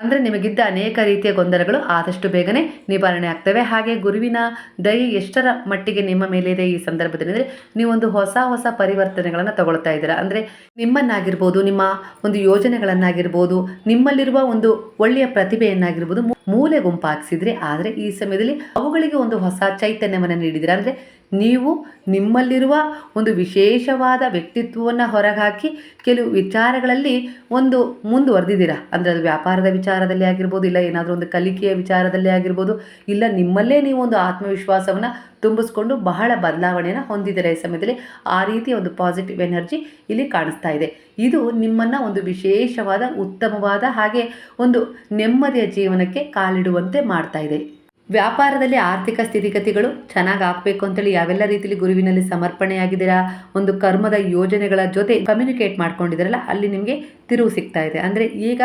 ಅಂದರೆ ನಿಮಗಿದ್ದ ಅನೇಕ ರೀತಿಯ ಗೊಂದಲಗಳು ಆದಷ್ಟು ಬೇಗನೆ ನಿವಾರಣೆ ಆಗ್ತವೆ. ಹಾಗೆ ಗುರುವಿನ ದಯೆ ಎಷ್ಟರ ಮಟ್ಟಿಗೆ ನಿಮ್ಮ ಮೇಲಿದೆ ಈ ಸಂದರ್ಭದಲ್ಲಿ ಅಂದರೆ ನೀವೊಂದು ಹೊಸ ಹೊಸ ಪರಿವರ್ತನೆಗಳನ್ನು ತಗೊಳ್ತಾ ಇದ್ದೀರಾ. ಅಂದರೆ ನಿಮ್ಮನ್ನಾಗಿರ್ಬೋದು, ನಿಮ್ಮ ಒಂದು ಯೋಜನೆಗಳನ್ನಾಗಿರ್ಬೋದು, ನಿಮ್ಮಲ್ಲಿರುವ ಒಂದು ಒಳ್ಳೆಯ ಪ್ರತಿಭೆಯನ್ನಾಗಿರ್ಬೋದು ಮೂಲೆ ಗುಂಪಾಗಿಸಿದ್ರೆ, ಆದರೆ ಈ ಸಮಯದಲ್ಲಿ ಅವುಗಳಿಗೆ ಒಂದು ಹೊಸ ಚೈತನ್ಯವನ್ನು ನೀಡಿದಿರ ಅಂದರೆ ನೀವು ನಿಮ್ಮಲ್ಲಿರುವ ಒಂದು ವಿಶೇಷವಾದ ವ್ಯಕ್ತಿತ್ವವನ್ನು ಹೊರಹಾಕಿ ಕೆಲವು ವಿಚಾರಗಳಲ್ಲಿ ಒಂದು ಮುಂದುವರೆದಿದ್ದೀರಾ? ಅಂದರೆ ಅದು ವ್ಯಾಪಾರದ ವಿಚಾರದಲ್ಲಿ ಆಗಿರ್ಬೋದು, ಇಲ್ಲ ಏನಾದರೂ ಒಂದು ಕಲಿಕೆಯ ವಿಚಾರದಲ್ಲಿ ಆಗಿರ್ಬೋದು, ಇಲ್ಲ ನಿಮ್ಮಲ್ಲೇ ನೀವು ಒಂದು ಆತ್ಮವಿಶ್ವಾಸವನ್ನು ತುಂಬಿಸ್ಕೊಂಡು ಬಹಳ ಬದಲಾವಣೆಯನ್ನು ಹೊಂದಿದ್ದೀರಾ ಈ ಸಮಯದಲ್ಲಿ? ಆ ರೀತಿಯ ಒಂದು ಪಾಸಿಟಿವ್ ಎನರ್ಜಿ ಇಲ್ಲಿ ಕಾಣಿಸ್ತಾ ಇದೆ. ಇದು ನಿಮ್ಮನ್ನು ಒಂದು ವಿಶೇಷವಾದ, ಉತ್ತಮವಾದ ಹಾಗೆ ಒಂದು ನೆಮ್ಮದಿಯ ಜೀವನಕ್ಕೆ ಕಾಲಿಡುವಂತೆ ಮಾಡ್ತಾ ಇದೆ. ವ್ಯಾಪಾರದಲ್ಲಿ ಆರ್ಥಿಕ ಸ್ಥಿತಿಗತಿಗಳು ಚೆನ್ನಾಗಿ ಆಗಬೇಕು ಅಂತೇಳಿ ಯಾವೆಲ್ಲ ರೀತಿಯಲ್ಲಿ ಗುರುವಿನಲ್ಲಿ ಸಮರ್ಪಣೆಯಾಗಿದ್ದೀರಾ, ಒಂದು ಕರ್ಮದ ಯೋಜನೆಗಳ ಜೊತೆ ಕಮ್ಯುನಿಕೇಟ್ ಮಾಡ್ಕೊಂಡಿದ್ದೀರಲ್ಲ, ಅಲ್ಲಿ ನಿಮಗೆ ತಿರುವು ಸಿಗ್ತಾ ಇದೆ. ಅಂದರೆ ಈಗ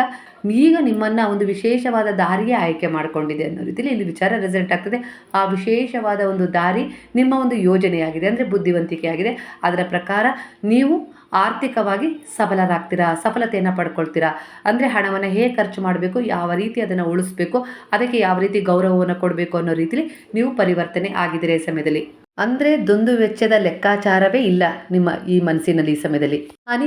ಈಗ ನಿಮ್ಮನ್ನು ಒಂದು ವಿಶೇಷವಾದ ದಾರಿಯೇ ಆಯ್ಕೆ ಮಾಡಿಕೊಂಡಿದೆ ಅನ್ನೋ ರೀತಿಯಲ್ಲಿ ಇಲ್ಲಿ ವಿಚಾರ ರೆಸಲ್ಟ್ ಆಗ್ತದೆ. ಆ ವಿಶೇಷವಾದ ಒಂದು ದಾರಿ ನಿಮ್ಮ ಒಂದು ಯೋಜನೆಯಾಗಿದೆ, ಅಂದರೆ ಬುದ್ಧಿವಂತಿಕೆ ಆಗಿದೆ ಅದರ ಪ್ರಕಾರ ನೀವು ಆರ್ಥಿಕವಾಗಿ ಸಫಲರಾಗ್ತೀರಾ ಸಫಲತೆಯನ್ನು ಪಡ್ಕೊಳ್ತೀರಾ? ಅಂದರೆ ಹಣವನ್ನು ಹೇಗೆ ಖರ್ಚು ಮಾಡಬೇಕು, ಯಾವ ರೀತಿ ಅದನ್ನು ಉಳಿಸ್ಬೇಕು, ಅದಕ್ಕೆ ಯಾವ ರೀತಿ ಗೌರವವನ್ನು ಕೊಡಬೇಕು ಅನ್ನೋ ರೀತಿಲಿ ನೀವು ಪರಿವರ್ತನೆ ಆಗಿದ್ದೀರಾ ಈ ಸಮಯದಲ್ಲಿ? ಅಂದರೆ ದುಂದು ವೆಚ್ಚದ ಲೆಕ್ಕಾಚಾರವೇ ಇಲ್ಲ ನಿಮ್ಮ ಈ ಮನಸ್ಸಿನಲ್ಲಿ ಈ ಸಮಯದಲ್ಲಿ.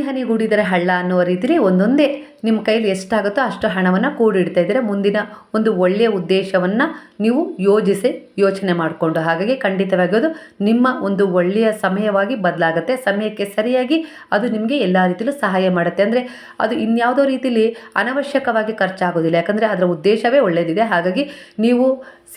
ಹನಿ ಗೂಡಿದರೆ ಹಳ್ಳ ಅನ್ನೋ ರೀತಿಲಿ ಒಂದೊಂದೇ ನಿಮ್ಮ ಕೈಲಿ ಎಷ್ಟಾಗುತ್ತೋ ಅಷ್ಟು ಹಣವನ್ನು ಕೂಡಿಡ್ತಾ ಇದ್ದೀರಾ. ಮುಂದಿನ ಒಂದು ಒಳ್ಳೆಯ ಉದ್ದೇಶವನ್ನು ನೀವು ಯೋಜಿಸಿ ಯೋಚನೆ ಮಾಡಿಕೊಂಡು ಹಾಗಾಗಿ ಖಂಡಿತವಾಗಿ ಅದು ನಿಮ್ಮ ಒಂದು ಒಳ್ಳೆಯ ಸಮಯವಾಗಿ ಬದಲಾಗುತ್ತೆ. ಸಮಯಕ್ಕೆ ಸರಿಯಾಗಿ ಅದು ನಿಮಗೆ ಎಲ್ಲ ರೀತಿಯಲ್ಲೂ ಸಹಾಯ ಮಾಡುತ್ತೆ. ಅಂದರೆ ಅದು ಇನ್ಯಾವುದೋ ರೀತಿಯಲ್ಲಿ ಅನವಶ್ಯಕವಾಗಿ ಖರ್ಚಾಗೋದಿಲ್ಲ. ಯಾಕಂದರೆ ಅದರ ಉದ್ದೇಶವೇ ಒಳ್ಳೆಯದಿದೆ ಹಾಗಾಗಿ ನೀವು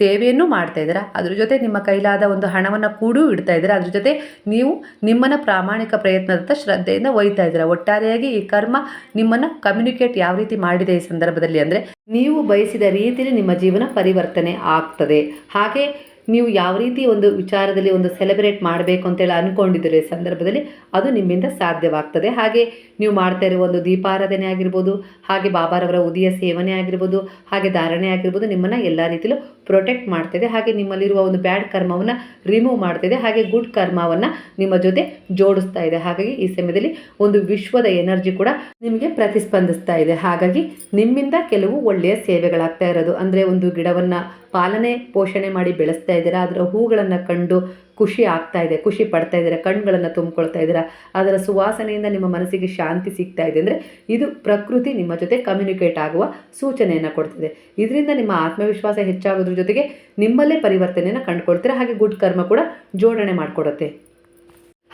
ಸೇವೆಯನ್ನು ಮಾಡ್ತಾ ಇದ್ದೀರಾ. ಅದ್ರ ಜೊತೆ ನಿಮ್ಮ ಕೈಲಾದ ಒಂದು ಹಣವನ್ನು ಕೂಡ ಇಡ್ತಾ ಇದ್ದೀರಾ. ಅದ್ರ ಜೊತೆ ನೀವು ನಿಮ್ಮನ್ನು ಪ್ರಾಮಾಣಿಕ ಪ್ರಯತ್ನದತ್ತ ಶ್ರದ್ಧೆಯಿಂದ ಒಯ್ತಾ ಇದ್ದೀರಾ. ಒಟ್ಟಾರೆಯಾಗಿ ಈ ಕರ್ಮ ನಿಮ್ಮನ್ನು ಕಮ್ಯುನಿಕೇಟ್ ಯಾವ ರೀತಿ ಮಾಡಿದೆ ಈ ಸಂದರ್ಭದಲ್ಲಿ ಅಂದರೆ ನೀವು ಬಯಸಿದ ರೀತಿಯಲ್ಲಿ ನಿಮ್ಮ ಜೀವನ ಪರಿವರ್ತನೆ ಆಗ್ತದೆ. ಹಾಗೆ ನೀವು ಯಾವ ರೀತಿ ಒಂದು ವಿಚಾರದಲ್ಲಿ ಒಂದು ಸೆಲೆಬ್ರೇಟ್ ಮಾಡಬೇಕು ಅಂತೇಳಿ ಅಂದ್ಕೊಂಡಿದ್ದೀರಿ ಸಂದರ್ಭದಲ್ಲಿ ಅದು ನಿಮ್ಮಿಂದ ಸಾಧ್ಯವಾಗ್ತದೆ. ಹಾಗೆ ನೀವು ಮಾಡ್ತಾ ಇರೋ ಒಂದು ದೀಪಾರಾಧನೆ ಆಗಿರ್ಬೋದು, ಹಾಗೆ ಬಾಬಾರವರ ಉದಿಯ ಸೇವನೆ ಆಗಿರ್ಬೋದು, ಹಾಗೆ ಧಾರಣೆ ಆಗಿರ್ಬೋದು ನಿಮ್ಮನ್ನು ಎಲ್ಲ ರೀತಿಯಲ್ಲೂ ಪ್ರೊಟೆಕ್ಟ್ ಮಾಡ್ತಿದೆ. ಹಾಗೆ ನಿಮ್ಮಲ್ಲಿರುವ ಒಂದು ಬ್ಯಾಡ್ ಕರ್ಮವನ್ನು ರಿಮೂವ್ ಮಾಡ್ತಿದೆ. ಹಾಗೆ ಗುಡ್ ಕರ್ಮವನ್ನು ನಿಮ್ಮ ಜೊತೆ ಜೋಡಿಸ್ತಾ ಇದೆ. ಹಾಗಾಗಿ ಈ ಸಮಯದಲ್ಲಿ ಒಂದು ವಿಶ್ವದ ಎನರ್ಜಿ ಕೂಡ ನಿಮಗೆ ಪ್ರತಿಸ್ಪಂದಿಸ್ತಾ ಇದೆ. ಹಾಗಾಗಿ ನಿಮ್ಮಿಂದ ಕೆಲವು ಒಳ್ಳೆಯ ಸೇವೆಗಳಾಗ್ತಾ ಇರೋದು. ಅಂದರೆ ಒಂದು ಗಿಡವನ್ನು ಪಾಲನೆ, ಪೋಷಣೆ ಮಾಡಿ ಬೆಳೆಸ್ತಾ ಇದ್ದೀರಾ? ಅದರ ಹೂಗಳನ್ನು ಕಂಡು ಖುಷಿ ಆಗ್ತಾ ಇದೆ, ಖುಷಿ ಪಡ್ತಾ ಇದ್ದೀರಾ, ಕಣ್ಗಳನ್ನು ತುಂಬಿಕೊಳ್ತಾ ಇದ್ದೀರಾ? ಅದರ ಸುವಾಸನೆಯಿಂದ ನಿಮ್ಮ ಮನಸ್ಸಿಗೆ ಶಾಂತಿ ಸಿಗ್ತಾ ಇದೆ ಅಂದರೆ ಇದು ಪ್ರಕೃತಿ ನಿಮ್ಮ ಜೊತೆ ಕಮ್ಯುನಿಕೇಟ್ ಆಗುವ ಸೂಚನೆಯನ್ನು ಕೊಡ್ತಿದೆ. ಇದರಿಂದ ನಿಮ್ಮ ಆತ್ಮವಿಶ್ವಾಸ ಹೆಚ್ಚಾಗೋದ್ರ ಜೊತೆಗೆ ನಿಮ್ಮಲ್ಲೇ ಪರಿವರ್ತನೆಯನ್ನು ಕಂಡುಕೊಳ್ತೀರಾ? ಹಾಗೆ ಗುಡ್ ಕರ್ಮ ಕೂಡ ಜೋಡಣೆ ಮಾಡಿಕೊಡುತ್ತೆ.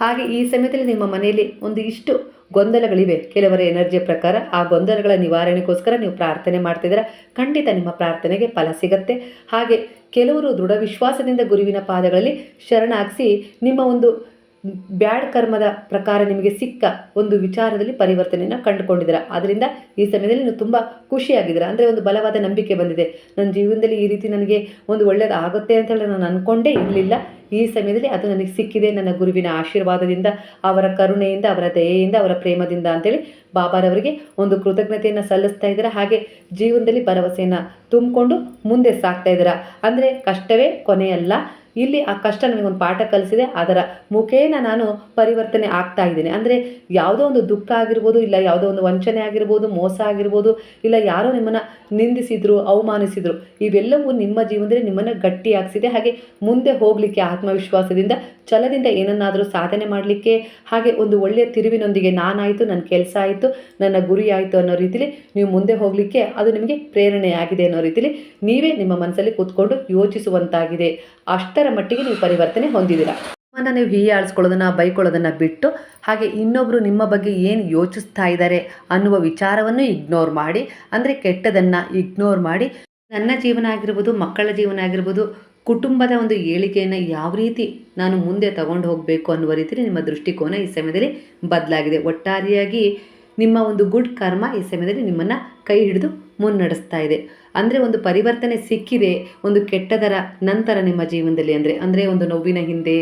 ಹಾಗೆ ಈ ಸಮಯದಲ್ಲಿ ನಿಮ್ಮ ಮನೆಯಲ್ಲಿ ಒಂದು ಇಷ್ಟು ಗೊಂದಲಗಳಿವೆ. ಕೆಲವರ ಎನರ್ಜಿಯ ಪ್ರಕಾರ ಆ ಗೊಂದಲಗಳ ನಿವಾರಣೆಗೋಸ್ಕರ ನೀವು ಪ್ರಾರ್ಥನೆ ಮಾಡ್ತಿದ್ದೀರಾ? ಖಂಡಿತ ನಿಮ್ಮ ಪ್ರಾರ್ಥನೆಗೆ ಫಲ ಸಿಗತ್ತೆ. ಹಾಗೆ ಕೆಲವರು ದೃಢ ವಿಶ್ವಾಸದಿಂದ ಗುರುವಿನ ಪಾದಗಳಲ್ಲಿ ಶರಣಾಗಿಸಿ ನಿಮ್ಮ ಒಂದು ಬ್ಯಾಡ್ ಕರ್ಮದ ಪ್ರಕಾರ ನಿಮಗೆ ಸಿಕ್ಕ ಒಂದು ವಿಚಾರದಲ್ಲಿ ಪರಿವರ್ತನೆಯನ್ನು ಕಂಡುಕೊಂಡಿದ್ದೀರಾ? ಆದ್ದರಿಂದ ಈ ಸಮಯದಲ್ಲಿ ನೀವು ತುಂಬ ಖುಷಿಯಾಗಿದ್ದೀರಾ? ಅಂದರೆ ಒಂದು ಬಲವಾದ ನಂಬಿಕೆ ಬಂದಿದೆ. ನನ್ನ ಜೀವನದಲ್ಲಿ ಈ ರೀತಿ ನನಗೆ ಒಂದು ಒಳ್ಳೆಯದು ಆಗುತ್ತೆ ಅಂತ ನಾನು ಅಂದ್ಕೊಂಡೇ ಇರಲಿಲ್ಲ. ಈ ಸಮಯದಲ್ಲಿ ಅದು ನನಗೆ ಸಿಕ್ಕಿದೆ, ನನ್ನ ಗುರುವಿನ ಆಶೀರ್ವಾದದಿಂದ, ಅವರ ಕರುಣೆಯಿಂದ, ಅವರ ದಯೆಯಿಂದ, ಅವರ ಪ್ರೇಮದಿಂದ ಅಂತೇಳಿ ಬಾಬಾರವರಿಗೆ ಒಂದು ಕೃತಜ್ಞತೆಯನ್ನು ಸಲ್ಲಿಸ್ತಾ ಇದ್ದಾರೆ. ಹಾಗೆ ಜೀವನದಲ್ಲಿ ಭರವಸೆಯನ್ನು ತುಂಬಿಕೊಂಡು ಮುಂದೆ ಸಾಗ್ತಾ ಇದ್ದೀರಾ. ಅಂದರೆ ಕಷ್ಟವೇ ಕೊನೆಯಲ್ಲ. ಇಲ್ಲಿ ಆ ಕಷ್ಟ ನನಗೊಂದು ಪಾಠ ಕಲಿಸಿದೆ. ಅದರ ಮುಖೇನ ನಾನು ಪರಿವರ್ತನೆ ಆಗ್ತಾ ಇದ್ದೀನಿ. ಅಂದರೆ ಯಾವುದೋ ಒಂದು ದುಃಖ ಆಗಿರ್ಬೋದು, ಇಲ್ಲ ಯಾವುದೋ ಒಂದು ವಂಚನೆ ಆಗಿರ್ಬೋದು, ಮೋಸ ಆಗಿರ್ಬೋದು, ಇಲ್ಲ ಯಾರೋ ನಿಮ್ಮನ್ನು ನಿಂದಿಸಿದ್ರು, ಅವಮಾನಿಸಿದ್ರು, ಇವೆಲ್ಲವೂ ನಿಮ್ಮ ಜೀವನದಲ್ಲಿ ನಿಮ್ಮನ್ನು ಗಟ್ಟಿಯಾಗಿಸಿದೆ. ಹಾಗೆ ಮುಂದೆ ಹೋಗಲಿಕ್ಕೆ ಆತ್ಮವಿಶ್ವಾಸದಿಂದ, ಛಲದಿಂದ ಏನನ್ನಾದರೂ ಸಾಧನೆ ಮಾಡಲಿಕ್ಕೆ ಹಾಗೆ ಒಂದು ಒಳ್ಳೆಯ ತಿರುವಿನೊಂದಿಗೆ ನಾನಾಯಿತು, ನನ್ನ ಕೆಲಸ ಆಯಿತು, ನನ್ನ ಗುರಿ ಆಯಿತು ಅನ್ನೋ ರೀತಿಲಿ ನೀವು ಮುಂದೆ ಹೋಗಲಿಕ್ಕೆ ಅದು ನಿಮಗೆ ಪ್ರೇರಣೆಯಾಗಿದೆ ಅನ್ನೋ ರೀತಿಲಿ ನೀವೇ ನಿಮ್ಮ ಮನಸ್ಸಲ್ಲಿ ಕೂತ್ಕೊಂಡು ಯೋಚಿಸುವಂತಾಗಿದೆ. ಅಷ್ಟರ ಮಟ್ಟಿಗೆ ನೀವು ಪರಿವರ್ತನೆ ಹೊಂದಿದ್ದೀರಾ. ನಿಮ್ಮನ್ನು ನೀವು ಹೀಯಾಳಿಸ್ಕೊಳ್ಳೋದನ್ನು ಬೈಕೊಳ್ಳೋದನ್ನು ಬಿಟ್ಟು ಹಾಗೆ ಇನ್ನೊಬ್ಬರು ನಿಮ್ಮ ಬಗ್ಗೆ ಏನು ಯೋಚಿಸ್ತಾ ಇದ್ದಾರೆ ಅನ್ನುವ ವಿಚಾರವನ್ನು ಇಗ್ನೋರ್ ಮಾಡಿ, ಅಂದರೆ ಕೆಟ್ಟದನ್ನು ಇಗ್ನೋರ್ ಮಾಡಿ, ನನ್ನ ಜೀವನ ಆಗಿರ್ಬೋದು, ಮಕ್ಕಳ ಜೀವನ ಆಗಿರ್ಬೋದು ಕುಟುಂಬದ ಒಂದು ಏಳಿಗೆಯನ್ನು ಯಾವ ರೀತಿ ನಾನು ಮುಂದೆ ತಗೊಂಡು ಹೋಗಬೇಕು ಅನ್ನುವ ರೀತಿಯಲ್ಲಿ ನಿಮ್ಮ ದೃಷ್ಟಿಕೋನ ಈ ಸಮಯದಲ್ಲಿ ಬದಲಾಗಿದೆ. ಒಟ್ಟಾರೆಯಾಗಿ ನಿಮ್ಮ ಒಂದು ಗುಡ್ ಕರ್ಮ ಈ ಸಮಯದಲ್ಲಿ ನಿಮ್ಮನ್ನು ಕೈ ಹಿಡಿದು ಮುನ್ನಡೆಸ್ತಾ ಇದೆ. ಅಂದರೆ ಒಂದು ಪರಿವರ್ತನೆ ಸಿಕ್ಕಿದೆ, ಒಂದು ಕೆಟ್ಟದರ ನಂತರ ನಿಮ್ಮ ಜೀವನದಲ್ಲಿ ಅಂದರೆ ಅಂದರೆ ಒಂದು ನೋವಿನ ಹಿಂದೆ,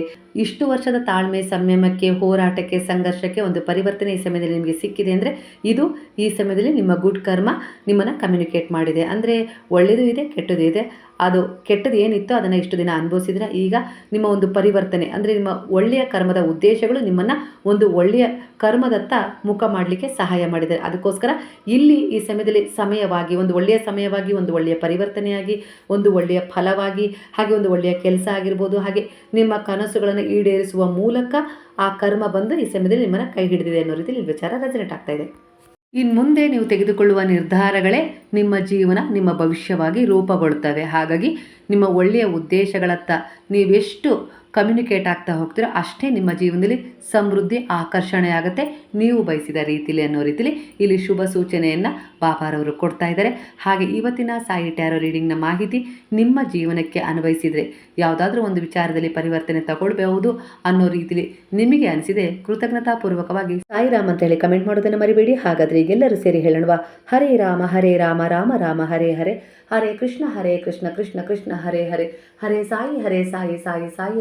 ಇಷ್ಟು ವರ್ಷದ ತಾಳ್ಮೆ, ಸಂಯಮಕ್ಕೆ, ಹೋರಾಟಕ್ಕೆ, ಸಂಘರ್ಷಕ್ಕೆ ಒಂದು ಪರಿವರ್ತನೆ ಈ ಸಮಯದಲ್ಲಿ ನಿಮಗೆ ಸಿಕ್ಕಿದೆ ಅಂದರೆ, ಇದು ಈ ಸಮಯದಲ್ಲಿ ನಿಮ್ಮ ಗುಡ್ ಕರ್ಮ ನಿಮ್ಮನ್ನು ಕಮ್ಯುನಿಕೇಟ್ ಮಾಡಿದೆ. ಅಂದರೆ ಒಳ್ಳೆಯದು ಇದೆ, ಕೆಟ್ಟದೂ ಇದೆ. ಅದು ಕೆಟ್ಟದ್ದು ಏನಿತ್ತು ಅದನ್ನು ಇಷ್ಟು ದಿನ ಅನುಭವಿಸಿದ್ರೆ ಈಗ ನಿಮ್ಮ ಒಂದು ಪರಿವರ್ತನೆ, ಅಂದರೆ ನಿಮ್ಮ ಒಳ್ಳೆಯ ಕರ್ಮದ ಉದ್ದೇಶಗಳು ನಿಮ್ಮನ್ನು ಒಂದು ಒಳ್ಳೆಯ ಕರ್ಮದತ್ತ ಮುಖ ಮಾಡಲಿಕ್ಕೆ ಸಹಾಯ ಮಾಡಿದ್ದಾರೆ ಅದಕ್ಕೋಸ್ಕರ ಇಲ್ಲಿ ಈ ಸಮಯದಲ್ಲಿ ಸಮಯವಾಗಿ, ಒಂದು ಒಳ್ಳೆಯ ಸಮಯವಾಗಿ, ಒಂದು ಒಳ್ಳೆಯ ಪರಿವರ್ತನೆಯಾಗಿ, ಒಂದು ಒಳ್ಳೆಯ ಫಲವಾಗಿ, ಹಾಗೆ ಒಂದು ಒಳ್ಳೆಯ ಕೆಲಸ ಆಗಿರ್ಬೋದು, ಹಾಗೆ ನಿಮ್ಮ ಕನಸುಗಳನ್ನು ಈಡೇರಿಸುವ ಮೂಲಕ ಆ ಕರ್ಮ ಬಂದು ಈ ಸಮಯದಲ್ಲಿ ನಿಮ್ಮನ್ನು ಕೈ ಹಿಡಿದಿದೆ ಅನ್ನೋ ರೀತಿಯಲ್ಲಿ ವಿಚಾರ ರೆಸನೇಟ್ ಆಗ್ತಾ ಇದೆ. ಇನ್ನು ಮುಂದೆ ನೀವು ತೆಗೆದುಕೊಳ್ಳುವ ನಿರ್ಧಾರಗಳೇ ನಿಮ್ಮ ಜೀವನ, ನಿಮ್ಮ ಭವಿಷ್ಯವಾಗಿ ರೂಪುಗೊಳ್ತವೆ. ಹಾಗಾಗಿ ನಿಮ್ಮ ಒಳ್ಳೆಯ ಉದ್ದೇಶಗಳತ್ತ ನೀವೆಷ್ಟು ಕಮ್ಯುನಿಕೇಟ್ ಆಗ್ತಾ ಹೋಗ್ತೀರೋ ಅಷ್ಟೇ ನಿಮ್ಮ ಜೀವನದಲ್ಲಿ ಸಮೃದ್ಧಿ, ಆಕರ್ಷಣೆ ಆಗುತ್ತೆ. ನೀವು ಬಯಸಿದ ರೀತಿಲಿ ಅನ್ನೋ ರೀತಿಲಿ ಇಲ್ಲಿ ಶುಭ ಸೂಚನೆಯನ್ನು ಬಾಬಾರವರು ಕೊಡ್ತಾ ಇದ್ದಾರೆ. ಹಾಗೆ ಇವತ್ತಿನ ಸಾಯಿ ಟ್ಯಾರೋ ರೀಡಿಂಗ್ನ ಮಾಹಿತಿ ನಿಮ್ಮ ಜೀವನಕ್ಕೆ ಅನ್ವಯಿಸಿದರೆ ಯಾವುದಾದ್ರೂ ಒಂದು ವಿಚಾರದಲ್ಲಿ ಪರಿವರ್ತನೆ ತಗೊಳ್ಬಹುದು ಅನ್ನೋ ರೀತಿಲಿ ನಿಮಗೆ ಅನಿಸಿದೆ. ಕೃತಜ್ಞತಾಪೂರ್ವಕವಾಗಿ ಸಾಯಿರಾಮ್ ಅಂತ ಹೇಳಿ ಕಮೆಂಟ್ ಮಾಡೋದನ್ನು ಮರಿಬೇಡಿ. ಹಾಗಾದರೆ ಈಗೆಲ್ಲರೂ ಸೇರಿ ಹೇಳೋಣ ಹರೇ ರಾಮ ಹರೇ ರಾಮ ರಾಮ ರಾಮ, ಹರೇ ಹರೇ. ಹರೇ ಕೃಷ್ಣ ಹರೇ ಕೃಷ್ಣ ಕೃಷ್ಣ ಕೃಷ್ಣ, ಹರೇ ಹರೇ. ಹರೇ ಸಾಯಿ ಹರೇ ಸಾಯಿ ಸಾಯಿ ಸಾಯಿ